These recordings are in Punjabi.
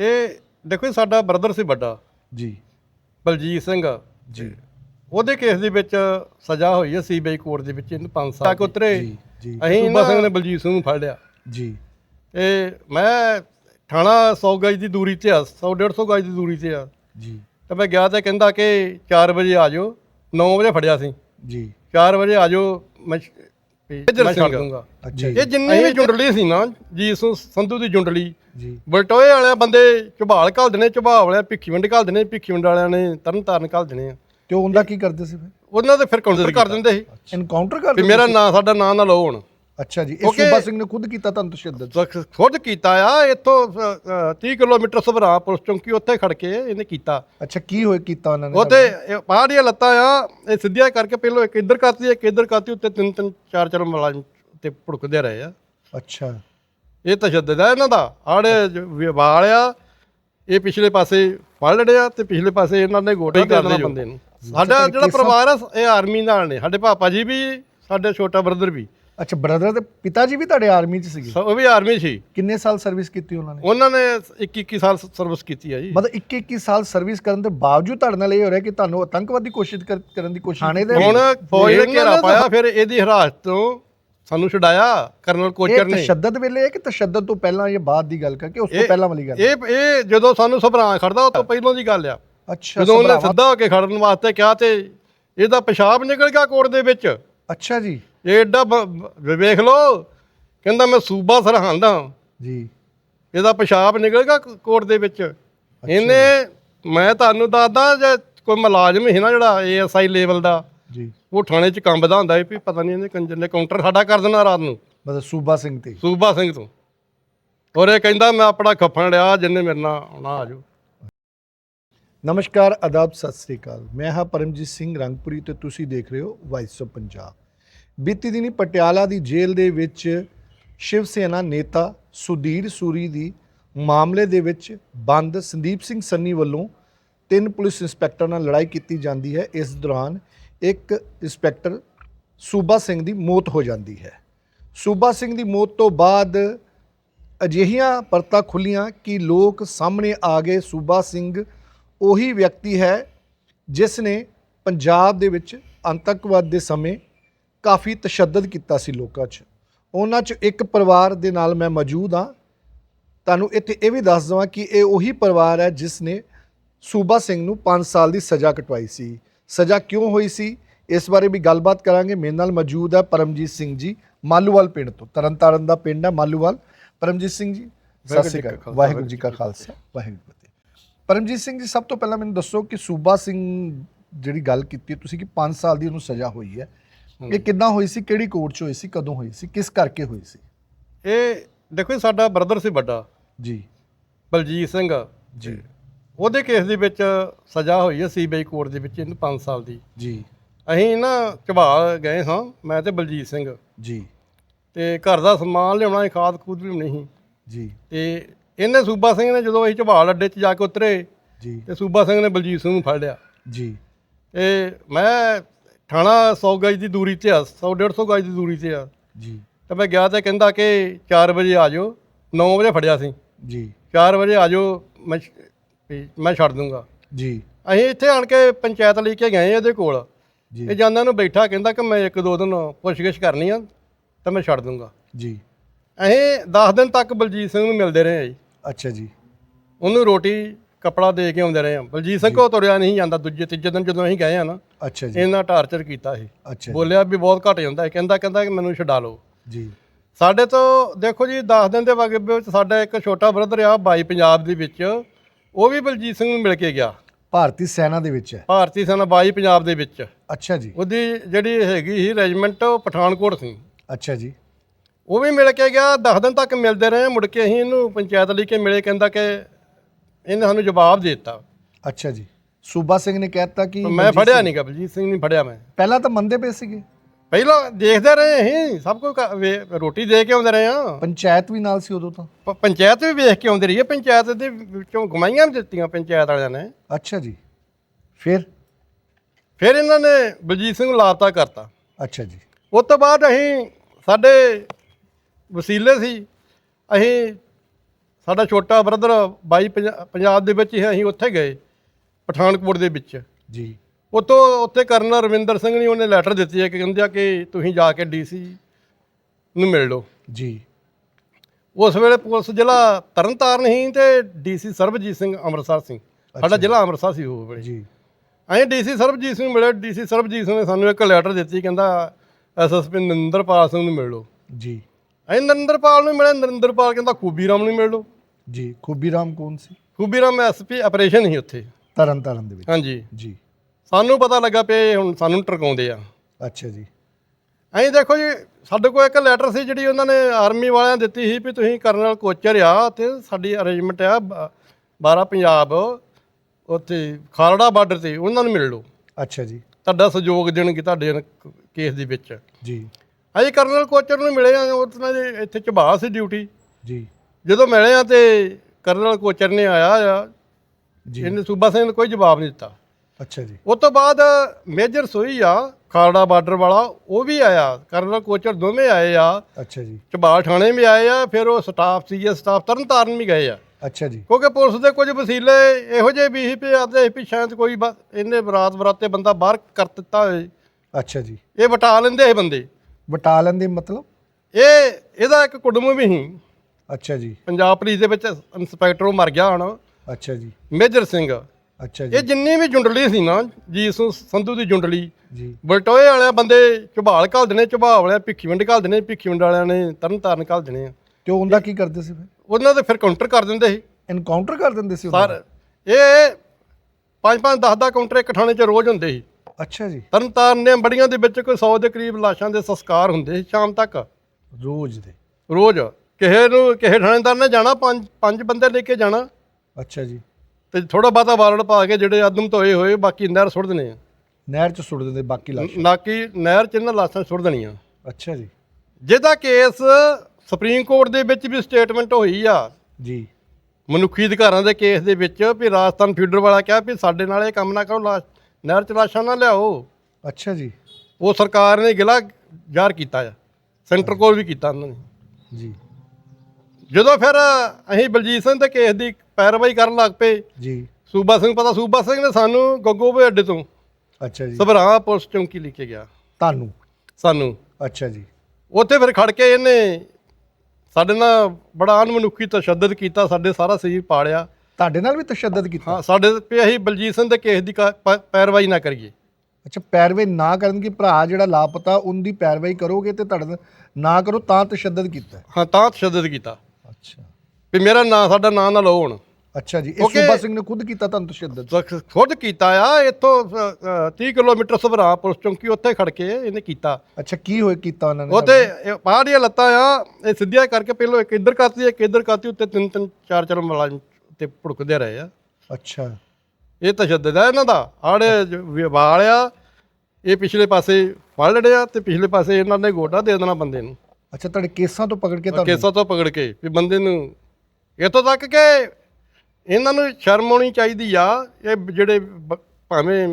ਇਹ ਦੇਖੋ ਜੀ, ਸਾਡਾ ਬ੍ਰਦਰ ਸੀ ਵੱਡਾ। ਜੀ। ਬਲਜੀਤ ਸਿੰਘ। ਜੀ। ਉਹਦੇ ਕੇਸ ਦੇ ਵਿੱਚ ਸਜ਼ਾ ਹੋਈ ਹੈ ਸੀਬੀਆਈ ਕੋਰਟ ਦੇ ਵਿੱਚ ਇਹਨੂੰ 5 ਸਾਲ ਤੱਕ ਉਤਰੇ। ਜੀ ਜੀ। ਅਸੀਂ ਸੂਬਾ ਸਿੰਘ ਨੇ ਬਲਜੀਤ ਸਿੰਘ ਨੂੰ ਫੜ ਲਿਆ। ਜੀ। ਇਹ ਮੈਂ ਥਾਣਾ 100 ਗਜ ਦੀ ਦੂਰੀ ਤੇ ਆ 100 150 ਗਜ ਦੀ ਦੂਰੀ ਤੇ ਆ। ਜੀ। ਤੇ ਮੈਂ ਗਿਆ ਤੇ ਕਹਿੰਦਾ ਕਿ 4 ਵਜੇ ਆ ਜਾਓ। 9 ਵਜੇ ਫੜਿਆ ਸੀ। ਜੀ। 4 ਵਜੇ ਆ ਜਾਓ ਮੈਂ ਸ਼- ਮੈਂ ਛੱਡ ਦੂੰਗਾ। ਅੱਛਾ ਇਹ ਜਿੰਨੀ ਵੀ ਜੁੰਡਲੀ ਸੀ ਨਾ ਜੀ ਸੋ ਸੰਧੂ ਦੀ ਜੁੰਡਲੀ ਜੀ। ਬਲਟੋਏ ਵਾਲਿਆਂ ਬੰਦੇ ਝਬਾਲ ਘੱਲ ਦੇਣੇ ਝਬਾਲ ਵਾਲਿਆਂ ਭਿੱਖੀਵਿੰਡ ਘੱਲ ਦੇਣੇ ਭਿੱਖੀਵਿੰਡ ਵਾਲਿਆਂ ਨੇ ਤਰਨ ਤਾਰਨ ਘੱਲ ਦੇਣੇ ਆ। ਤੇ ਉਹਦਾ ਕੀ ਕਰਦੇ ਸੀ ਫਿਰ? ਉਹਨਾਂ ਦੇ ਫਿਰ ਕਾਊਂਟਰ ਕਰ ਦਿੰਦੇ ਸੀ। ਐਨਕਾਊਂਟਰ ਵੀ ਕਰਦੇ ਮੇਰਾ ਨਾਂ ਸਾਡਾ ਨਾਂ ਨਾ ਲਓ ਹੁਣ। ਅੱਛਾ ਜੀ ਇਹ ਕਿਉਂਕਿ- ਸੂਬਾ ਸਿੰਘ ਨੇ ਖੁਦ ਕੀਤਾ ਤੁਹਾਨੂੰ ਤਸ਼ੱਦਦ? ਖੁਦ ਕੀਤਾ ਆ ਇੱਥੋਂ ਅ, ਅ, 30 ਕਿਲੋਮੀਟਰ ਸਭਰਾ ਪੁਲਿਸ ਚੌਂਕੀ ਉੱਥੇ ਖੜ ਕੇ ਇਹਨੇ ਕੀਤਾ। ਅੱਛਾ ਕੀ ਹੋਏ ਕੀਤਾ ਉਹਨਾਂ ਨੇ ਉਹਤੇ ਪਹਾੜੀਆਂ ਲੱਤਾਂ ਆ ਇਹ ਸਿੱਧੀਆਂ ਕਰਕੇ ਪਹਿਲੋਂ ਇੱਕ ਇੱਧਰ ਕਰਤੀ ਇੱਕ ਇੱਧਰ ਕਰਤੀ ਉੱਤੇ ਤਿੰਨ ਤਿੰਨ ਚਾਰ ਚਾਰ ਮੁਲਾਜ਼ਮ ਤੇ ਭੁੜਕਦੇ ਰਹੇ ਆ। ਅੱਛਾ। ਇਹ ਤਸ਼ੱਦਦ ਹੈ ਇਹਨਾਂ ਦਾ। ਆੜੇ ਵਾਲ ਆ ਇਹ ਪਿਛਲੇ ਪਾਸੇ ਫੜ ਲੜੇ ਆ ਤੇ ਪਿਛਲੇ ਪਾਸੇ ਇਹਨਾਂ ਨੇ ਗੋਟਾ ਕਰਦੇ ਬੰਦੇ ਨੂੰ। ਸਾਡਾ ਜਿਹੜਾ ਪਰਿਵਾਰ ਆ ਇਹ ਆਰਮੀ ਨਾਲ ਨੇ ਸਾਡੇ ਪਾਪਾ ਜੀ ਵੀ ਸਾਡੇ ਛੋਟਾ ਬ੍ਰਦਰ ਵੀ। ਅੱਛਾ ਬ੍ਰਦਰ ਤੇ ਪਿਤਾ ਜੀ ਵੀ ਤੁਹਾਡੇ ਆਰਮੀ 'ਚ ਸੀਗੇ? ਉਹ ਵੀ ਆਰਮੀ ਸੀ ਕਿੰਨੇ ਸਾਲ ਸਰਵਿਸ ਕੀਤੀ ਉਹਨਾਂ ਨੇ? ਉਹਨਾਂ ਨੇ 21 21 ਸਾਲ ਸਰਵਿਸ ਕੀਤੀ ਹੈ ਜੀ। ਮਤਲਬ 21 21 ਸਾਲ ਸਰਵਿਸ ਕਰਨ ਦੇ ਬਾਵਜੂਦ ਤੁਹਾਡੇ ਨਾਲ ਇਹ ਹੋ ਰਿਹਾ ਕਿ ਤੁਹਾਨੂੰ ਆਤੰਕਵਾਦੀ ਕੋਸ਼ਿਸ਼ ਕਰ- ਕਰਨ ਦੀ ਕੋਸ਼ਿਸ਼ ਥਾਣੇ ਦੇ ਹੁਣ ਫੌਜ ਨੇ ਘੇਰਾ ਪਾਇਆ। ਫਿਰ ਇਹਦੀ ਹਿਰਾਸਤ ਤੋਂ ਸਾਨੂੰ ਛਡਾਇਆ ਕਰਨਲ ਇਹ ਕੋਚਰ ਨੇ। ਤਸ਼ੱਦਦ ਵੇਲੇ ਹੈ ਕਿ ਤਸ਼ੱਦਦ ਤੋਂ ਪਹਿਲਾਂ ਜਾਂ ਬਾਅਦ ਦੀ ਗੱਲ ਕਰਕੇ ਉਸ ਤੋਂ ਪਹਿਲਾਂ ਵਾਲੀ ਗੱਲ? ਇਹ ਇਹ ਜਦੋਂ ਸਾਨੂੰ ਸਭਰਾਂ ਖੜਦਾ ਉਹ ਤੋਂ ਪਹਿਲਾਂ ਦੀ ਗੱਲ ਆ। ਅੱਛਾ ਜਦੋਂ ਉਹਨੇ ਸਿੱਧਾ ਹੋ ਕੇ ਖੜਨ ਵਾਸਤੇ ਕਿਹਾ ਤੇ ਇਹਦਾ ਪਿਸ਼ਾਬ ਨਿਕਲ ਗਿਆ ਕੋਰਟ ਦੇ ਵਿੱਚ। ਅੱਛਾ ਜੀ। ਇਹ ਐਡਾ ਬ- ਬ- ਵੇਖ ਲਓ ਕਹਿੰਦਾ ਮੈਂ ਸੂਬਾ ਸਰਹੰਦ ਹਾਂ। ਜੀ। ਇਹਦਾ ਪਿਸ਼ਾਬ ਨਿਕਲ ਗਿਆ ਕੋਰਟ ਦੇ ਵਿੱਚ। ਇਹਨੇ ਮੈਂ ਤੁਹਾਨੂੰ ਦੱਸਦਾ ਜੇ ਕੋਈ ਮੁਲਾਜ਼ਮ ਸੀ ਨਾ ਜਿਹੜਾ ਏਐਸਆਈ ਲੈਵਲ ਦਾ ਜੀ। ਉਹ ਥਾਣੇ 'ਚ ਕੰਬਦਾ ਹੁੰਦਾ ਸੀ ਵੀ ਪਤਾ ਨਹੀਂ ਇਹਨੇ ਕੰਜਰ ਨੇ ਕਾਊਂਟਰ ਸਾਡਾ ਕਰ ਦੇਣਾ ਰਾਤ ਨੂੰ। ਮਤਲਬ ਸੂਬਾ ਸਿੰਘ ਤੇ। ਸੂਬਾ ਸਿੰਘ ਤੋਂ। ਔਰ ਇਹ ਕਹਿੰਦਾ ਮੈਂ ਆਪਣਾ ਖੱਫਣ ਲਿਆ ਜਿੰਨੇ ਮੇਰੇ ਨਾਲ ਆਉਣਾ ਆ ਜਾਓ ਨਮਸਕਾਰ ਆਦਾਬ ਸਤਿ ਸ੍ਰੀ ਅਕਾਲ। ਮੈਂ ਹਾਂ ਪਰਮਜੀਤ ਸਿੰਘ ਰੰਗਪੁਰੀ ਤੇ ਤੁਸੀਂ ਦੇਖ ਰਹੇ ਹੋ ਵਾਇਸ ਆਫ ਪੰਜਾਬ ਬੀਤੀ ਦਿਨੀ ਪਟਿਆਲਾ ਦੀ ਜੇਲ੍ਹ ਦੇ ਵਿੱਚ ਸ਼ਿਵ ਸੈਨਾ ਨੇਤਾ ਸੁਧੀਰ ਸੂਰੀ ਦੀ ਮਾਮਲੇ ਦੇ ਵਿੱਚ ਬੰਦ ਸੰਦੀਪ ਸਿੰਘ ਸੰਨੀ ਵੱਲੋਂ ਤਿੰਨ ਪੁਲਿਸ ਇੰਸਪੈਕਟਰ ਨਾਲ ਲੜਾਈ ਕੀਤੀ ਜਾਂਦੀ ਹੈ। ਇਸ ਦੌਰਾਨ ਇੱਕ ਇੰਸਪੈਕਟਰ ਸੂਬਾ ਸਿੰਘ ਦੀ ਮੌਤ ਹੋ ਜਾਂਦੀ ਹੈ। ਸੂਬਾ ਸਿੰਘ ਦੀ ਮੌਤ ਤੋਂ ਬਾਅਦ ਅਜਿਹੀਆਂ ਪਰਤਾਂ ਖੁੱਲੀਆਂ ਕਿ ਲੋਕ ਸਾਹਮਣੇ ਆ ਗਏ। ਸੂਬਾ ਸਿੰਘ ਉਹੀ ਵਿਅਕਤੀ ਹੈ ਜਿਸ ਨੇ ਪੰਜਾਬ ਦੇ ਵਿੱਚ ਅੰਤਕਵਾਦ ਦੇ ਸਮੇਂ ਕਾਫੀ ਤਸ਼ੱਦਦ ਕੀਤਾ ਸੀ ਲੋਕਾਂ 'ਚ। ਉਹਨਾਂ 'ਚ ਇੱਕ ਪਰਿਵਾਰ ਦੇ ਨਾਲ ਮੈਂ ਮੌਜੂਦ ਹਾਂ। ਤੁਹਾਨੂੰ ਇੱਥੇ ਇਹ ਵੀ ਦੱਸ ਦਵਾਂ ਕਿ ਇਹ ਉਹੀ ਪਰਿਵਾਰ ਹੈ ਜਿਸ ਨੇ ਸੂਬਾ ਸਿੰਘ ਨੂੰ 5 ਸਾਲ ਦੀ ਸਜ਼ਾ ਕਟਵਾਈ ਸੀ। ਸਜ਼ਾ ਕਿਉਂ ਹੋਈ ਸੀ? ਇਸ ਬਾਰੇ ਵੀ ਗੱਲਬਾਤ ਕਰਾਂਗੇ। ਮੇਰੇ ਨਾਲ ਮੌਜੂਦ ਹੈ ਪਰਮਜੀਤ ਸਿੰਘ ਜੀ ਮਾਲੂਵਾਲ ਪਿੰਡ ਤੋਂ। ਤਰਨਤਾਰਨ ਦਾ ਪਿੰਡ ਹੈ ਮਾਲੂਵਾਲ। ਪਰਮਜੀਤ ਸਿੰਘ ਜੀ ਸਤਿ ਸ਼੍ਰੀ ਅਕਾਲ। ਵਾਹਿਗੁਰੂ ਜੀ ਕਾ ਖਾਲਸਾ। ਵਾਹਿਗੁਰੂ ਜੀ ਪਰਮਜੀਤ ਸਿੰਘ ਜੀ ਸਭ ਤੋਂ ਪਹਿਲਾਂ ਮੈਨੂੰ ਦੱਸੋ ਕਿ ਸੂਬਾ ਸਿੰਘ ਜਿਹੜੀ ਗੱਲ ਕੀਤੀ ਤੁਸੀਂ ਕਿ 5 ਸਾਲ ਦੀ ਉਹਨੂੰ ਸਜ਼ਾ ਹੋਈ ਹੈ। ਇਹ ਕਿੱਦਾਂ ਹੋਈ ਸੀ ਕਿਹੜੀ ਕੋਰਟ 'ਚ ਹੋਈ ਸੀ ਕਦੋਂ ਹੋਈ ਸੀ ਕਿਸ ਕਰਕੇ ਹੋਈ ਸੀ? ਇਹ ਦੇਖੋ ਜੀ, ਸਾਡਾ ਬ੍ਰਦਰ ਸੀ ਵੱਡਾ। ਜੀ। ਬਲਜੀਤ ਸਿੰਘ। ਜੀ। ਉਹਦੇ ਕੇਸ ਦੇ ਵਿੱਚ ਸਜ਼ਾ ਹੋਈ ਹੈ ਸੀਬੀਆਈ ਕੋਰਟ ਦੇ ਵਿੱਚ ਇਹਨੂੰ 5 ਸਾਲ ਦੀ। ਜੀ। ਅਸੀਂ ਨਾ ਝਬਾਲ ਗਏ ਹਾਂ ਮੈਂ ਤੇ ਬਲਜੀਤ ਸਿੰਘ। ਜੀ। ਤੇ ਘਰ ਦਾ ਸਮਾਨ ਲਿਆਉਣਾ ਸੀ ਖਾਦ ਖੂਦ ਵੀ ਨਹੀਂ ਜੀ। ਤੇ ਇਹਨੇ ਸੂਬਾ ਸਿੰਘ ਨੇ ਜਦੋਂ ਅਸੀਂ ਝਬਾਲ ਅੱਡੇ 'ਚ ਜਾ ਕੇ ਉਤਰੇ ਜੀ। ਤੇ ਸੂਬਾ ਸਿੰਘ ਨੇ ਬਲਜੀਤ ਸਿੰਘ ਨੂੰ ਫੜ ਲਿਆ। ਜੀ। ਤੇ ਮੈਂ ਥਾਣਾ 100 ਗਜ ਦੀ ਦੂਰੀ ਤੇ ਆ 100 150 ਗਜ ਦੀ ਦੂਰੀ ਤੇ ਆ। ਜੀ। ਤੇ ਮੈਂ ਗਿਆ ਤੇ ਕਹਿੰਦਾ ਕਿ 4 ਵਜੇ ਆ ਜਾਓ। 9 ਵਜੇ ਫੜਿਆ ਸੀ। ਜੀ। 4 ਵਜੇ ਆ ਜਾਓ ਮੈਂ ਵੀ ਮੈਂ ਛੱਡ ਦੂੰਗਾ। ਜੀ। ਅਸੀਂ ਇੱਥੇ ਆਣ ਕੇ ਪੰਚਾਇਤ ਲੈ ਕੇ ਗਏ ਇਹਦੇ ਕੋਲ। ਜੀ। ਇਹ ਜਾਂਦਿਆਂ ਨੂੰ ਬੈਠਾ ਕਹਿੰਦਾ ਕਿ ਮੈਂ ਇੱਕ ਦੋ ਦਿਨ ਪੁੱਛਗਿੱਛ ਕਰਨੀ ਆ ਤਾਂ ਮੈਂ ਛੱਡ ਦੂੰਗਾ। ਜੀ। ਅਸੀਂ 10 ਦਿਨ ਤੱਕ ਬਲਜੀਤ ਸਿੰਘ ਨੂੰ ਮਿਲਦੇ ਰਹੇ ਆ ਜੀ। ਅੱਛਾ ਜੀ। ਉਹਨੂੰ ਰੋਟੀ ਕਪੜਾ ਦੇ ਕੇ ਆਉਂਦੇ ਰਹੇ ਆ ਬਲਜੀਤ ਸਿੰਘ ਕੋ ਤੁਰਿਆ ਨਹੀਂ ਜਾਂਦਾ ਦੂਜੇ ਤੀਜੇ ਦਿਨ ਜਦੋਂ ਅਸੀਂ ਗਏ ਆ ਨਾ ਅੱਛਾ ਜੀ। ਇਹਨਾਂ ਟਾਰਚਰ ਕੀਤਾ ਸੀ। ਅੱਛਾ ਬੋਲਿਆ ਵੀ ਬਹੁਤ ਘਟ ਜਾਂਦਾ ਹੈ ਕਹਿੰਦਾ ਕਹਿੰਦਾ ਕਿ ਮੈਨੂੰ ਛਡਾ ਲਓ। ਜੀ। ਸਾਡੇ ਤੋਂ ਦੇਖੋ ਜੀ 10 ਦਿਨ ਦੇ ਵਗੇ ਵਿੱਚ ਸਾਡਾ ਇੱਕ ਛੋਟਾ ਬ੍ਰਦਰ ਆ ਬਾਈ ਪੰਜਾਬ ਦੇ ਵਿੱਚ। ਉਹ ਵੀ ਬਲਜੀਤ ਸਿੰਘ ਨੂੰ ਮਿਲ ਕੇ ਗਿਆ। ਭਾਰਤੀ ਸੈਨਾ ਦੇ ਵਿੱਚ ਹੈ। ਭਾਰਤੀ ਸੈਨਾ ਬਾਈ ਪੰਜਾਬ ਦੇ ਵਿੱਚ। ਅੱਛਾ ਜੀ। ਉਹਦੀ ਜਿਹੜੀ ਹੈਗੀ ਸੀ ਰੈਜੀਮੈਂਟ ਉਹ ਪਠਾਨਕੋਟ ਸੀ। ਅੱਛਾ ਜੀ। ਉਹ ਵੀ ਮਿਲ ਕੇ ਗਿਆ 10 ਦਿਨ ਤੱਕ ਮਿਲਦੇ ਰਹੇ। ਮੁੜ ਕੇ ਅਸੀਂ ਇਹਨੂੰ ਪੰਚਾਇਤ ਲਈ ਕੇ ਮਿਲੇ ਕਹਿੰਦਾ ਕਿ ਇਹਨੇ ਸਾਨੂੰ ਜਵਾਬ ਦੇ ਦਿੱਤਾ। ਅੱਛਾ ਜੀ। ਸੂਬਾ ਸਿੰਘ ਨੇ ਕਹਿਤਾ ਕਿ ਮੈਂ ਫੜਿਆ ਨਹੀਂ ਬਲਜੀਤ ਸਿੰਘ ਨਹੀਂ ਫੜਿਆ ਮੈਂ। ਪਹਿਲਾਂ ਤਾਂ ਮੰਦੇ ਪਏ ਸੀਗੇ। ਪਹਿਲਾਂ ਦੇਖਦੇ ਰਹੇ ਅਸੀਂ ਸਭ ਕੁਝ ਕ- ਵੇ- ਰੋਟੀ ਦੇ ਕੇ ਆਉਂਦੇ ਰਹੇ ਆ ਪੰਚਾਇਤ ਵੀ ਨਾਲ ਸੀ ਉਦੋਂ ਤਾਂ। ਪੰਚਾਇਤ ਵੀ ਵੇਖ ਕੇ ਆਉਂਦੀ ਰਹੀ ਹੈ ਪੰਚਾਇਤ ਦੇ ਵਿੱਚੋਂ ਗਮਾਈਆਂ ਵੀ ਦਿੱਤੀਆਂ ਪੰਚਾਇਤ ਵਾਲਿਆਂ ਨੇ। ਅੱਛਾ ਜੀ। ਫਿਰ? ਫਿਰ ਇਹਨਾਂ ਨੇ ਬਲਜੀਤ ਸਿੰਘ ਨੂੰ ਲਾਪਤਾ ਕਰਤਾ। ਅੱਛਾ ਜੀ। ਉਸ ਤੋਂ ਬਾਅਦ ਅਸੀਂ ਸਾਡੇ ਵਸੀਲੇ ਸੀ ਅਸੀਂ ਸਾਡਾ ਛੋਟਾ ਬ੍ਰਦਰ ਬਾਈ ਪੰਜਾ- ਪੰਜਾਬ ਦੇ ਵਿੱਚ ਹੀ ਹੈ, ਅਸੀਂ ਉੱਥੇ ਗਏ ਪਠਾਨਕੋਟ ਦੇ ਵਿੱਚ। ਜੀ। ਉਤੋਂ ਉੱਥੇ ਕਰਨਲ ਰਵਿੰਦਰ ਸਿੰਘ ਨੇ ਉਹਨੇ ਲੈਟਰ ਦਿੱਤੀ ਹੈ ਕਿ ਕਹਿੰਦੇ ਆ ਕਿ ਤੁਸੀਂ ਜਾ ਕੇ ਡੀਸੀ ਨੂੰ ਮਿਲ ਲਓ। ਜੀ। ਉਸ ਵੇਲੇ ਪੁਲਿਸ ਜ਼ਿਲ੍ਹਾ ਤਰਨਤਾਰਨ ਸੀ ਤੇ ਡੀਸੀ ਸਰਬਜੀਤ ਸਿੰਘ ਅੰਮ੍ਰਿਤਸਰ ਸਿੰਘ ਸਾਡਾ ਜ਼ਿਲ੍ਹਾ ਅੰਮ੍ਰਿਤਸਰ ਸੀ ਉਹ ਵੇਲੇ। ਜੀ। ਅਸੀਂ ਡੀਸੀ ਸਰਬਜੀਤ ਸਿੰਘ ਨੂੰ ਮਿਲੇ ਡੀਸੀ ਸਰਬਜੀਤ ਸਿੰਘ ਨੇ ਸਾਨੂੰ ਇੱਕ ਲੈਟਰ ਦਿੱਤੀ ਕਹਿੰਦਾ ਐਸਐਸਪੀ ਨਰਿੰਦਰਪਾਲ ਸਿੰਘ ਨੂੰ ਮਿਲ ਲਓ। ਜੀ। ਅਸੀਂ ਨਰਿੰਦਰਪਾਲ ਨੂੰ ਮਿਲੇ ਨਰਿੰਦਰਪਾਲ ਕਹਿੰਦਾ ਖੂਬੀ ਰਾਮ ਨੂੰ ਮਿਲ ਲਓ। ਜੀ ਖੂਬੀ ਰਾਮ ਕੌਣ ਸੀ? ਖੂਬੀ ਰਾਮ ਐਸਪੀ ਆਪਰੇਸ਼ਨ ਸੀ ਉੱਥੇ। ਤਰਨ ਤਾਰਨ ਦੇ ਵਿੱਚ। ਹਾਂਜੀ। ਜੀ। ਸਾਨੂੰ ਪਤਾ ਲੱਗਾ ਇਹ ਹੁਣ ਸਾਨੂੰ ਟਰਕਾਉਂਦੇ ਆ। ਅੱਛਾ ਜੀ। ਅਸੀਂ ਦੇਖੋ ਜੀ ਸਾਡੇ ਕੋਲ ਇੱਕ ਲੈਟਰ ਸੀ ਜਿਹੜੀ ਉਹਨਾਂ ਨੇ ਆਰਮੀ ਵਾਲਿਆਂ ਦਿੱਤੀ ਸੀ ਵੀ ਤੁਸੀਂ ਕਰਨਲ ਕੋਚਰ ਆ ਤੇ ਸਾਡੀ ਅਰੇਂਜਮੈਂਟ ਆ 12 ਪੰਜਾਬ ਉੱਥੇ ਖਾਲੜਾ ਬਾਰਡਰ ਤੇ ਉਹਨਾਂ ਨੂੰ ਮਿਲ ਲਓ। ਅੱਛਾ ਜੀ। ਤੁਹਾਡਾ ਸਹਿਯੋਗ ਦੇਣਗੇ ਤੁਹਾਡੇ ਕੇਸ ਦੇ ਵਿੱਚ। ਜੀ। ਅਸੀਂ ਕਰਨਲ ਕੋਚਰ ਨੂੰ ਮਿਲੇ ਆ ਉਹਨਾਂ ਦੇ ਇੱਥੇ ਝਬਾਹ ਸੀ ਡਿਊਟੀ ਜੀ। ਜਦੋਂ ਮਿਲੇ ਆ ਤੇ ਕਰਨਲ ਕੋਚਰ ਨੇ ਆਇਆ ਆ ਜੀ। ਇਹਨੇ ਸੂਬਾ ਸਿੰਘ ਨੇ ਕੋਈ ਜਵਾਬ ਨਹੀਂ ਦਿੱਤਾ। ਅੱਛਾ ਜੀ। ਉਸ ਤੋਂ ਬਾਅਦ ਮੇਜਰ ਸੋਈ ਆ ਖਾਲੜਾ ਬਾਰਡਰ ਵਾਲਾ ਉਹ ਵੀ ਆਇਆ। ਕਰਨਲ ਕੋਚਰ ਦੋਵੇਂ ਆਏ ਆ। ਅੱਛਾ ਜੀ। ਝਬਾਲ ਥਾਣੇ ਵੀ ਆਏ ਆ ਫਿਰ ਉਹ ਸਟਾਫ ਸੀਐਸ ਸਟਾਫ ਤਰਨਤਾਰਨ ਵੀ ਗਏ ਆ। ਅੱਛਾ ਜੀ। ਕਿਉਂਕਿ ਪੁਲਿਸ ਦੇ ਕੁਝ ਵਸੀਲੇ ਇਹੋ ਜਿਹੇ ਵੀ ਸੀ ਵੀ ਆਦੇ ਵੀ ਸ਼ਾਇਦ ਕੋਈ ਇਹਨੇ ਬਰਾਤ ਬਰਾਤੇ ਬੰਦਾ ਬਾਹਰ ਕਰ ਦਿੱਤਾ ਹੋਏ ਅੱਛਾ ਜੀ। ਇਹ ਵਟਾ ਲੈਂਦੇ ਇਹ ਬੰਦੇ। ਬਟਾਲਨ ਦੇ ਮਤਲਬ? ਇਹ ਇਹਦਾ ਇੱਕ ਕੁੜਮ ਵੀ ਸੀ। ਅੱਛਾ ਜੀ। ਪੰਜਾਬ ਪੁਲਿਸ ਦੇ ਵਿੱਚ ਇੰਸਪੈਕਟਰ ਉਹ ਮਰ ਗਿਆ ਹੁਣ। ਅੱਛਾ ਜੀ। ਮੇਜਰ ਸਿੰਘ। ਅੱਛਾ ਇਹ ਜੀ ਜਿੰਨੀ ਵੀ ਜੁੰਡਲੀ ਸੀ ਨਾ ਜੀ ਸੰ- ਸੰਧੂ ਦੀ ਜੁੰਡਲੀ। ਜੀ। ਬਲਟੋਏ ਵਾਲਿਆਂ ਬੰਦੇ ਝਬਾਲ ਘੱਲ ਦੇਣੇ ਝਬਾਲ ਵਾਲਿਆਂ ਭਿੱਖੀ ਵੰਡ ਘੱਲ ਦੇਣੇ ਭਿੱਖੀ ਵੰਡ ਵਾਲਿਆਂ ਨੇ ਤਰਨ ਤਾਰਨ ਘੱਲ ਦੇਣੇ ਆ। ਤੇ ਉਹ ਉਹਦਾ ਕੀ ਕਰਦੇ ਸੀ ਫਿਰ? ਉਹਨਾਂ ਦੇ ਫਿਰ ਕਾਊਂਟਰ ਕਰ ਦਿੰਦੇ ਸੀ। ਐਨਕਾਊਂਟਰ ਕਰ ਦਿੰਦੇ ਸੀ ਉਹਨਾਂ ਸਰ ਇਹ ਪੰਜ ਪੰਜ 10 10 ਕਾਊਂਟਰ ਇੱਕ ਥਾਣੇ 'ਚ ਰੋਜ਼ ਹੁੰਦੇ ਸੀ। ਦਾ? ਅੱਛਾ ਜੀ। ਤਰਨ ਤਾਰਨ ਦੇ ਬੜੀਆਂ ਦੇ ਵਿੱਚ ਕੋਈ 100 ਦੇ ਕਰੀਬ ਲਾਸ਼ਾਂ ਦੇ ਸੰਸਕਾਰ ਹੁੰਦੇ ਸੀ ਸ਼ਾਮ ਤੱਕ। ਰੋਜ਼ ਦੇ? ਰੋਜ਼। ਕਿਸੇ ਨੂੰ ਕਿਸੇ ਥਾਣੇਦਾਰ ਨੇ ਜਾਣਾ ਪੰਜ ਪੰਜ ਬੰਦੇ ਲੈ ਕੇ ਜਾਣਾ। ਅੱਛਾ ਜੀ। ਤੇ ਥੋੜਾ ਬਾਤਾ ਵਾਰਡ ਪਾ ਕੇ ਜਿਹੜੇ ਆਦਮ ਧੋਏ ਹੋਏ ਬਾਕੀ ਨਹਿਰ ਸੁੱਟ ਦੇਣੇ ਆ। ਨਹਿਰ ਚ ਸੁੱਟ ਦਿੰਦੇ ਬਾਕੀ ਲਾਸ਼। ਨਾਕੀ ਨਹਿਰ 'ਚ ਇਹਨਾਂ ਲਾਸ਼ਾਂ ਸੁੱਟ ਦੇਣੀਆਂ। ਅੱਛਾ ਜੀ। ਜਿਹਦਾ ਕੇਸ ਸੁਪਰੀਮ ਕੋਰਟ ਦੇ ਵਿੱਚ ਵੀ ਸਟੇਟਮੈਂਟ ਹੋਈ ਆ। ਜੀ। ਮਨੁੱਖੀ ਅਧਿਕਾਰਾਂ ਦੇ ਕੇਸ ਦੇ ਵਿੱਚ ਵੀ ਰਾਜਸਥਾਨ ਫੀਡਰ ਵਾਲਾ ਕਿਹਾ ਵੀ ਸਾਡੇ ਨਾਲ ਇਹ ਕੰਮ ਨਾ ਕਰੋ ਲਾਸ਼ ਨਹਿਰ 'ਚ ਲਾਸ਼ਾਂ ਨਾ ਲਿਆਓ। ਅੱਛਾ ਜੀ। ਉਹ ਸਰਕਾਰ ਨੇ ਗਿਲਾ ਜ਼ਾਹਰ ਕੀਤਾ ਆ। ਸੈਂਟਰ ਕੋਲ ਵੀ ਕੀਤਾ ਉਹਨਾਂ ਨੇ। ਜੀ। ਜਦੋਂ ਫਿਰ ਅਸੀਂ ਬਲਜੀਤ ਸਿੰਘ ਦੇ ਕੇਸ ਦੀ ਪੈਰਵਾਈ ਕਰਨ ਲੱਗ ਪਏ ਜੀ। ਸੂਬਾ ਸਿੰਘ ਪਤਾ ਸੂਬਾ ਸਿੰਘ ਨੇ ਸਾਨੂੰ ਗੱਗੋਵੇ ਅੱਡੇ ਤੋਂ ਅੱਛਾ ਜੀ। ਸਭਰਾ ਪੁਲਿਸ ਚੌਂਕੀ ਲੈ ਕੇ ਗਿਆ। ਤੁਹਾਨੂੰ? ਸਾਨੂੰ। ਅੱਛਾ ਜੀ। ਉੱਥੇ ਫਿਰ ਖੜ ਕੇ ਇਹਨੇ ਸਾਡੇ ਨਾਲ ਬੜਾ ਅਨਮਨੁੱਖੀ ਤਸ਼ੱਦਦ ਕੀਤਾ ਸਾਡੇ ਸਾਰਾ ਸਰੀਰ ਪਾੜਿਆ। ਤੁਹਾਡੇ ਨਾਲ ਵੀ ਤਸ਼ੱਦਦ ਕੀਤਾ? ਹਾਂ ਸਾਡੇ ਤੇ ਅਸੀਂ ਬਲਜੀਤ ਸਿੰਘ ਦੇ ਕੇਸ ਦੀ ਪੈਰਵਾਈ ਨਾ ਕਰੀਏ। ਅੱਛਾ ਪੈਰਵਾਈ ਨਾ ਕਰਨ ਕੀ ਭਰਾ ਜਿਹੜਾ ਲਾਪਤਾ ਉਹਦੀ ਪੈਰਵਾਈ ਕਰੋਗੇ ਤੇ ਤੁਹਾਡੇ ਨਾਲ ਨਾ ਕਰੋ ਤਾਂ ਤਸ਼ੱਦਦ ਕੀਤਾ। ਹਾਂ ਤਾਂ ਤਸ਼ੱਦਦ ਕੀਤਾ। ਅੱਛਾ। ਵੀ ਮੇਰਾ ਨਾਂ ਸਾਡਾ ਨਾਂ ਨਾ ਲਓ ਹੁਣ। ਅੱਛਾ ਜੀ ਇਹ Okay. ਸੂਬਾ ਸਿੰਘ ਨੇ ਖੁਦ ਕੀਤਾ ਤੁਹਾਨੂੰ ਤਸ਼ੱਦਦ ਖ- ਖੁਦ ਕੀਤਾ ਆ ਇੱਥੋਂ ਅ, ਅ, 30 ਕਿਲੋਮੀਟਰ ਸਭਰਾ ਪੁਲਿਸ ਚੌਂਕੀ ਉੱਥੇ ਖੜ ਕੇ ਇਹਨੇ ਕੀਤਾ। ਅੱਛਾ ਕੀ ਹੋਏ ਕੀਤਾ ਉਹਨਾਂ ਨੇ? ਉੱਥੇ ਪਹਾੜੀਆਂ ਲੱਤਾਂ ਆ ਇਹ ਸਿੱਧੀਆਂ ਕਰਕੇ ਪਹਿਲੋਂ ਇੱਕ ਇੱਧਰ ਕਰਤੀ ਇੱਕ ਇੱਧਰ ਕਰਤੀ ਉੱਤੇ ਤਿੰਨ ਤਿੰਨ ਚਾਰ ਚਾਰ ਮੁਲਾਜ਼ਮ ਤੇ ਭੁੜਕਦੇ ਰਹੇ ਆ। ਅੱਛਾ। ਇਹ ਤਸ਼ੱਦਦ ਹੈ ਇਹਨਾਂ ਦਾ। ਆੜੇ ਵਾਲ ਆ ਇਹ ਪਿਛਲੇ ਪਾਸੇ ਫੜ ਲੜੇ ਆ ਤੇ ਪਿਛਲੇ ਪਾਸੇ ਇਹਨਾਂ ਨੇ ਗੋਡਾ ਦੇ ਦੇਣਾ ਬੰਦੇ ਨੂੰ। ਅੱਛਾ ਤੁਹਾਡੇ ਕੇਸਾਂ ਤੋਂ ਪਕੜ ਕੇ ਤੁਹਾਨੂੰ ਕੇਸਾਂ ਤੋਂ ਪਕੜ ਕੇ ਵੀ ਬੰਦੇ ਨੂੰ ਇੱਥੋਂ ਤੱਕ ਕਿ ਇਹਨਾਂ ਨੂੰ ਸ਼ਰਮ ਆਉਣੀ ਚਾਹੀਦੀ ਆ ਇਹ ਜਿਹੜੇ ਬ- ਭਾਵੇਂ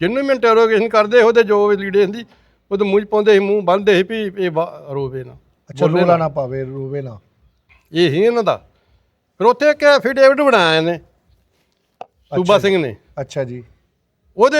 ਜਿਹਨੂੰ ਵੀ ਇੰਟਰੋਗੇਸ਼ਨ ਕਰਦੇ ਉਹਦੇ ਜੋ ਵੀ ਲੀੜੇ ਹੁੰਦੀ ਉਹਦੇ ਮੂੰਹ 'ਚ ਪਾਉਂਦੇ ਸੀ ਮੂੰਹ ਬੰਨਦੇ ਸੀ ਵੀ ਇਹ ਵਾ- ਰੋਵੇ ਨਾ ਅੱਛਾ ਰੋਲਾ ਨਾ। ਪਾਵੇ ਰੋਵੇ ਨਾ। ਇਹ ਹੀ ਇਹਨਾਂ ਦਾ। ਫਿਰ ਉੱਥੇ ਇੱਕ ਐਫੀਡੇਵਿਟ ਬਣਾਇਆ ਇਹਨੇ ਸੂਬਾ ਸਿੰਘ ਨੇ। ਅੱਛਾ ਜੀ। ਉਹਦੇ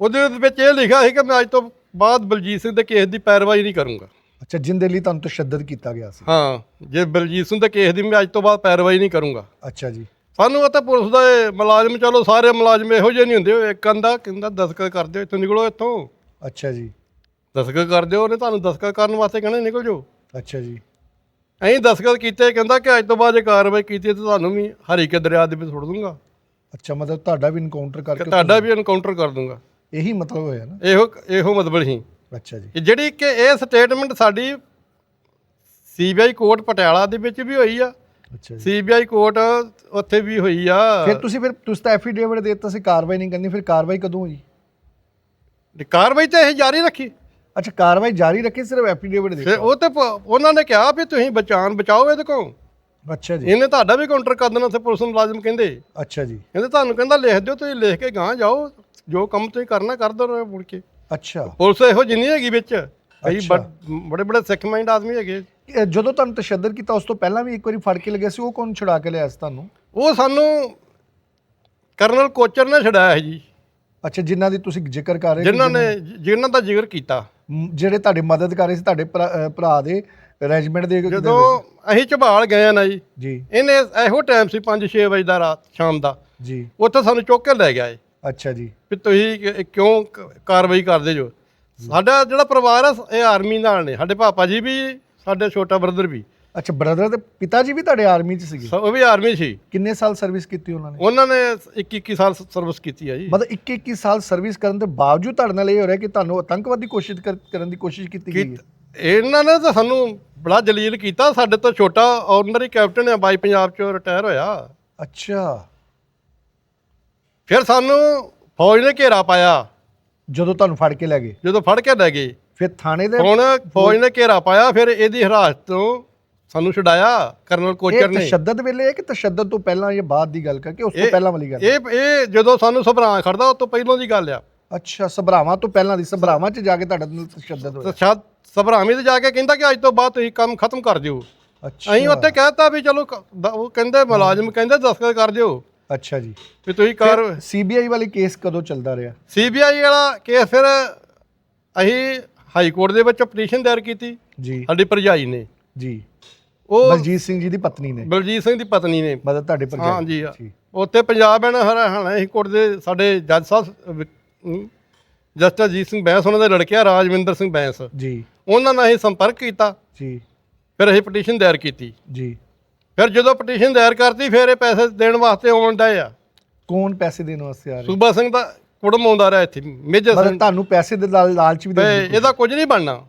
ਉਹਦੇ ਵਿੱਚ ਇਹ ਲਿਖਿਆ ਸੀ ਕਿ ਮੈਂ ਅੱਜ ਤੋਂ ਬਾਅਦ ਬਲਜੀਤ ਸਿੰਘ ਦੇ ਕੇਸ ਦੀ ਪੈਰਵਾਈ ਨਹੀਂ ਕਰੂੰਗਾ। ਅੱਛਾ ਜਿੰਦੇ ਲਈ ਤੁਹਾਨੂੰ ਤਸ਼ੱਦਦ ਕੀਤਾ ਗਿਆ ਸੀ? ਹਾਂ ਜੇ ਬਲਜੀਤ ਸਿੰਘ ਦੇ ਕੇਸ ਦੀ ਮੈਂ ਅੱਜ ਤੋਂ ਬਾਅਦ ਪੈਰਵਾਈ ਨਹੀਂ ਕਰੂੰਗਾ। ਅੱਛਾ ਜੀ। ਸਾਨੂੰ ਉਹ ਤਾਂ ਪੁਲਿਸ ਦਾ ਇਹ ਮੁਲਾਜ਼ਮ ਚਲੋ ਸਾਰੇ ਮੁਲਾਜ਼ਮ ਇਹੋ ਜਿਹੇ ਨਹੀਂ ਹੁੰਦੇ ਇੱਕ ਕੰਦਾ ਕਹਿੰਦਾ ਦਸਖਤ ਕਰ ਦਿਓ ਇੱਥੋਂ ਨਿਕਲੋ ਇੱਥੋਂ। ਅੱਛਾ ਜੀ। ਦਸਖਤ ਕਰ ਦਿਓ ਉਹਨੇ ਤੁਹਾਨੂੰ ਦਸਖਤ ਕਰਨ ਵਾਸਤੇ ਕਹਿੰਦੇ ਨਿਕਲ ਜਾਓ। ਅੱਛਾ ਜੀ। ਅਸੀਂ ਦਸਖਤ ਕੀਤੇ ਕਹਿੰਦਾ ਕਿ ਅੱਜ ਤੋਂ ਬਾਅਦ ਜੇ ਕਾਰਵਾਈ ਕੀਤੀ ਤਾਂ ਤੁਹਾਨੂੰ ਵੀ ਹਰੀਕੇ ਦਰਿਆ ਦੇ ਵਿੱਚ ਸੁੱਟ ਦੂੰਗਾ। ਅੱਛਾ ਮਤਲਬ ਤੁਹਾਡਾ ਵੀ ਇਨਕਾਊਂਟਰ ਕਰਕੇ ਤੁਹਾਡਾ ਵੀ ਐਨਕਾਊਂਟਰ ਕਰ ਦੂੰਗਾ। ਇਹੀ ਮਤਲਬ ਹੋਇਆ ਨਾ? ਇਹੋ ਇਹੋ ਮਤਲਬ ਸੀ ਅੱਛਾ ਜੀ। ਕਿ ਜਿਹੜੀ ਕਿ ਇਹ ਸਟੇਟਮੈਂਟ ਸਾਡੀ ਸੀਬੀਆਈ ਕੋਰਟ ਪਟਿਆਲਾ ਦੇ ਵਿੱਚ ਵੀ ਹੋਈ ਆ। ਅੱਛਾ ਜੀ। ਸੀਬੀਆਈ ਕੋਰਟ ਉੱਥੇ ਵੀ ਹੋਈ ਆ। ਫਿਰ ਤੁਸੀਂ ਫਿਰ ਤੁਸੀਂ ਤਾਂ ਐਫੀਡੇਵਿਟ ਦੇ ਦਿੱਤਾ ਸੀ ਕਾਰਵਾਈ ਨਹੀਂ ਕਰਨੀ ਫਿਰ ਕਾਰਵਾਈ ਕਦੋਂ ਹੋਈ? ਤੇ ਕਾਰਵਾਈ ਤਾਂ ਇਹ ਜਾਰੀ ਰੱਖੀ। ਅੱਛਾ ਕਾਰਵਾਈ ਜਾਰੀ ਰੱਖੀ ਸਿਰਫ ਐਫੀਡੇਵਿਟ ਦੇ ਫਿਰ ਉਹ ਤੇ ਪ- ਉਹਨਾਂ ਨੇ ਕਿਹਾ ਵੀ ਤੁਸੀਂ ਬਚਾਨ ਬਚਾਓ ਇਹਦੇ ਕੋਲ। ਅੱਛਾ ਜੀ। ਇਹਨੇ ਤੁਹਾਡਾ ਵੀ ਕਾਊਂਟਰ ਕਰ ਦੇਣਾ ਤੇ ਪੁਲਿਸ ਮੁਲਾਜ਼ਮ ਕਹਿੰਦੇ। ਅੱਛਾ ਜੀ। ਕਹਿੰਦੇ ਤੁਹਾਨੂੰ ਕਹਿੰਦਾ ਲਿਖ ਦਿਓ ਤੁਸੀਂ ਲਿਖ ਕੇ ਗਾਂ ਜਾਓ ਜੋ ਕੰਮ ਤੁਸੀਂ ਕਰਨਾ ਕਰ ਦੋ ਮੁੜ ਕੇ। ਅੱਛਾ। ਪੁਲਿਸ ਇਹੋ ਜਿੰਨੀ ਹੈਗੀ ਵਿੱਚ। ਕਈ ਬੜੇ ਬੜੇ ਸਿੱਖ ਮਾਈਂਡ ਆਦਮੀ ਹੈਗੇ। ਜਦੋਂ ਤੁਹਾਨੂੰ ਤਸ਼ੱਦਦ ਕੀਤਾ ਉਸ ਤੋਂ ਪਹਿਲਾਂ ਵੀ ਇੱਕ ਵਾਰੀ ਫੜ ਕੇ ਲੱਗਿਆ ਸੀ ਉਹ ਕੌਣ ਛੁਡਾ ਕੇ ਲਿਆ ਸੀ ਤੁਹਾਨੂੰ? ਉਹ ਸਾਨੂੰ ਕਰਨਲ ਕੋਚਰ ਨੇ ਛਡਾਇਆ ਹੈ ਜੀ। ਅੱਛਾ ਜਿਨ੍ਹਾਂ ਦੀ ਤੁਸੀਂ ਜ਼ਿਕਰ ਕਰ ਰਹੇ ਸੀ, ਜਿਨ੍ਹਾਂ ਨੇ ਜਿਨ੍ਹਾਂ ਦਾ ਜ਼ਿਕਰ ਕੀਤਾ। ਮ, ਜਿਹੜੇ ਤੁਹਾਡੇ ਮਦਦ ਕਰ ਰਹੇ ਸੀ ਤੁਹਾਡੇ ਭਰਾ ਅ, ਭਰਾ ਦੇ ਰੈਜੀਮੈਂਟ ਦੇ ਦੇ ਜਦੋਂ ਅਸੀਂ ਝਬਾਲ ਗਏ ਆ ਨਾ ਜੀ ਜੀ। ਇਹਨੇ ਇਹੋ ਟਾਈਮ ਸੀ 5-6 ਵਜੇ ਦਾ ਰਾਤ ਸ਼ਾਮ ਦਾ। ਜੀ। ਉੱਥੇ ਸਾਨੂੰ ਚੁੱਕ ਕੇ ਲੈ ਗਿਆ ਏ ਅੱਛਾ ਜੀ। ਵੀ ਤੁਸੀਂ ਕਿ- ਕਿਉਂ ਕ- ਕਾਰਵਾਈ ਕਰਦੇ ਜੋ? ਸਾਡਾ ਜਿਹੜਾ ਪਰਿਵਾਰ ਆ ਇਹ ਆਰਮੀ ਨਾਲ ਨੇ। ਸਾਡੇ ਪਾਪਾ ਜੀ ਵੀ ਸਾਡੇ ਛੋਟਾ ਬ੍ਰਦਰ ਵੀ। ਅੱਛਾ ਬ੍ਰਦਰ ਦੇ ਪਿਤਾ ਜੀ ਵੀ ਤੁਹਾਡੇ ਆਰਮੀ 'ਚ ਸੀਗੇ? ਸ- ਉਹ ਵੀ ਆਰਮੀ ਸੀ। ਕਿੰਨੇ ਸਾਲ ਸਰਵਿਸ ਕੀਤੀ ਉਹਨਾਂ ਨੇ? ਉਹਨਾਂ ਨੇ 21 ਸਾਲ ਸਰਵਿਸ ਕੀਤੀ ਆ ਜੀ। ਮਤਲਬ 21 21 ਸਾਲ ਸਰਵਿਸ ਕਰਨ ਦੇ ਬਾਵਜੂਦ ਤੁਹਾਡੇ ਨਾਲ ਇਹ ਹੋ ਰਿਹਾ ਕਿ ਤੁਹਾਨੂੰ ਆਤੰਕਵਾਦੀ ਕੋਸ਼ਿਸ਼ ਕਰ- ਕਰਨ ਦੀ ਕੋਸ਼ਿਸ਼ ਕੀਤੀ ਗਈ ਹੈ। ਇਹਨਾਂ ਨੇ ਤਾਂ ਸਾਨੂੰ ਬੜਾ ਜਲੀਲ ਕੀਤਾ। ਸਾਡੇ ਤੋਂ ਛੋਟਾ ਆਰਡੀਨਰੀ ਕੈਪਟਨ ਹੈ ਬਾਈ ਪੰਜਾਬ ਚੋਂ ਰਿਟਾਇਰ ਹੋਇਆ। ਅੱਛਾ। ਫਿਰ ਸਾਨੂੰ ਫੌਜ ਨੇ ਘੇਰਾ ਪਾਇਆ। ਜਦੋਂ ਤੁਹਾਨੂੰ ਫੜ ਕੇ ਲੈ ਗਏ? ਜਦੋਂ ਫੜ ਕੇ ਲੈ ਗਏ। ਫਿਰ ਥਾਣੇ ਦੇ ਹੁਣ ਫੌਜ ਨੇ ਘੇਰਾ ਪਾਇਆ ਫਿਰ ਇਹਦੀ ਹਿਰਾਸਤ ਤੋਂ ਸਾਨੂੰ ਛੁਡਾਇਆ ਕਰਨਲ ਕੋਚਰ ਇਹ ਨੇ। ਤਸ਼ੱਦਦ ਵੇਲੇ ਹੈ ਕਿ ਤਸ਼ੱਦਦ ਤੋਂ ਪਹਿਲਾਂ ਜਾਂ ਬਾਅਦ ਦੀ ਗੱਲ ਕਰਕੇ ਉਸ ਤੋਂ ਇਹ- ਪਹਿਲਾਂ ਵਾਲੀ ਗੱਲ? ਇਹ ਇਹ ਜਦੋਂ ਸਾਨੂੰ ਸਭਰਾਂ ਖੜਦਾ ਉਸ ਤੋਂ ਪਹਿਲਾਂ ਦੀ ਗੱਲ ਆ। ਅੱਛਾ ਸਭਰਾਵਾਂ ਤੋਂ ਪਹਿਲਾਂ ਦੀ ਸਭਰਾਵਾਂ 'ਚ ਜਾ ਕੇ ਤੁਹਾਡੇ ਨਾਲ ਤਸ਼ੱਦਦ ਹੋਇਆ? ਸ਼ਾਇਦ ਸਭਰਾਮੀ ਤੇ ਜਾ ਕੇ ਕਹਿੰਦਾ ਕਿ ਅੱਜ ਤੋਂ ਬਾਅਦ ਤੁਸੀਂ ਕੰਮ ਖਤਮ ਕਰ ਦਿਓ। ਅੱਛਾ। ਅਸੀਂ ਉੱਥੇ ਕਹਿਤਾ ਵੀ ਚਲੋ ਉਹ ਕਹਿੰਦੇ ਮੁਲਾਜ਼ਮ ਕਹਿੰਦੇ ਦਸਤਖਤ ਕਰ ਦਿਓ। ਅੱਛਾ ਜੀ। ਵੀ ਤੁਸੀਂ ਕਰ ਸੀਬੀਆਈ ਵਾਲੀ ਕੇਸ ਕਦੋਂ ਚੱਲਦਾ ਰਿਹਾ? ਸੀਬੀਆਈ ਵਾਲਾ ਕੇਸ ਫਿਰ ਅਸੀਂ ਹਾਈ ਕੋਰਟ ਦੇ ਵਿੱਚ ਪਟੀਸ਼ਨ ਦਾਇਰ ਕੀਤੀ। ਜੀ। ਸਾਡੀ ਭਰਜਾਈ ਨੇ। ਜੀ। ਉਹ ਬਲਜੀਤ ਸਿੰਘ ਜੀ ਦੀ ਪਤਨੀ ਨੇ। ਬਲਜੀਤ ਸਿੰਘ ਦੀ ਪਤਨੀ ਨੇ। ਮਦਦ ਤੁਹਾਡੇ ਪਰ ਹਾਂ ਜੀ ਉੱਥੇ Punjab and Haryana high court ਦੇ ਸਾਡੇ ਜੱਜ ਸਾਹਿਬ ਜਸਟਿਸ ਅਜੀਤ ਸਿੰਘ ਬੈਂਸ ਉਹਨਾਂ ਦੇ ਲੜਕੇ ਆ ਰਾਜਵਿੰਦਰ ਸਿੰਘ ਬੈਂਸ। ਜੀ। ਉਹਨਾਂ ਨਾਲ ਅਸੀਂ ਸੰਪਰਕ ਕੀਤਾ। ਜੀ। ਫਿਰ ਅਸੀਂ ਪਟੀਸ਼ਨ ਦਾਇਰ ਕੀਤੀ। ਜੀ। ਫਿਰ ਜਦੋਂ ਪਟੀਸ਼ਨ ਦਾਇਰ ਕਰਤੀ ਫਿਰ ਇਹ ਪੈਸੇ ਦੇਣ ਵਾਸਤੇ ਆਉਣ ਡਏ ਆ। ਕੌਣ ਪੈਸੇ ਦੇਣ ਵਾਸਤੇ ਆ ਰਹੇ? ਸੂਬਾ ਸਿੰਘ ਦਾ ਕੁੜਮ ਆਉਂਦਾ ਰਿਹਾ ਇੱਥੇ ਮੇਜਰ ਮਤਲਬ ਸਿੰਘ। ਤੁਹਾਨੂੰ ਪੈਸੇ ਦੇ ਲਾਲ- ਲਾਲਚ ਵੀ ਤੇ ਦੇ ਇਹਦਾ ਕੁਝ ਨਹੀਂ ਬਣਨਾ।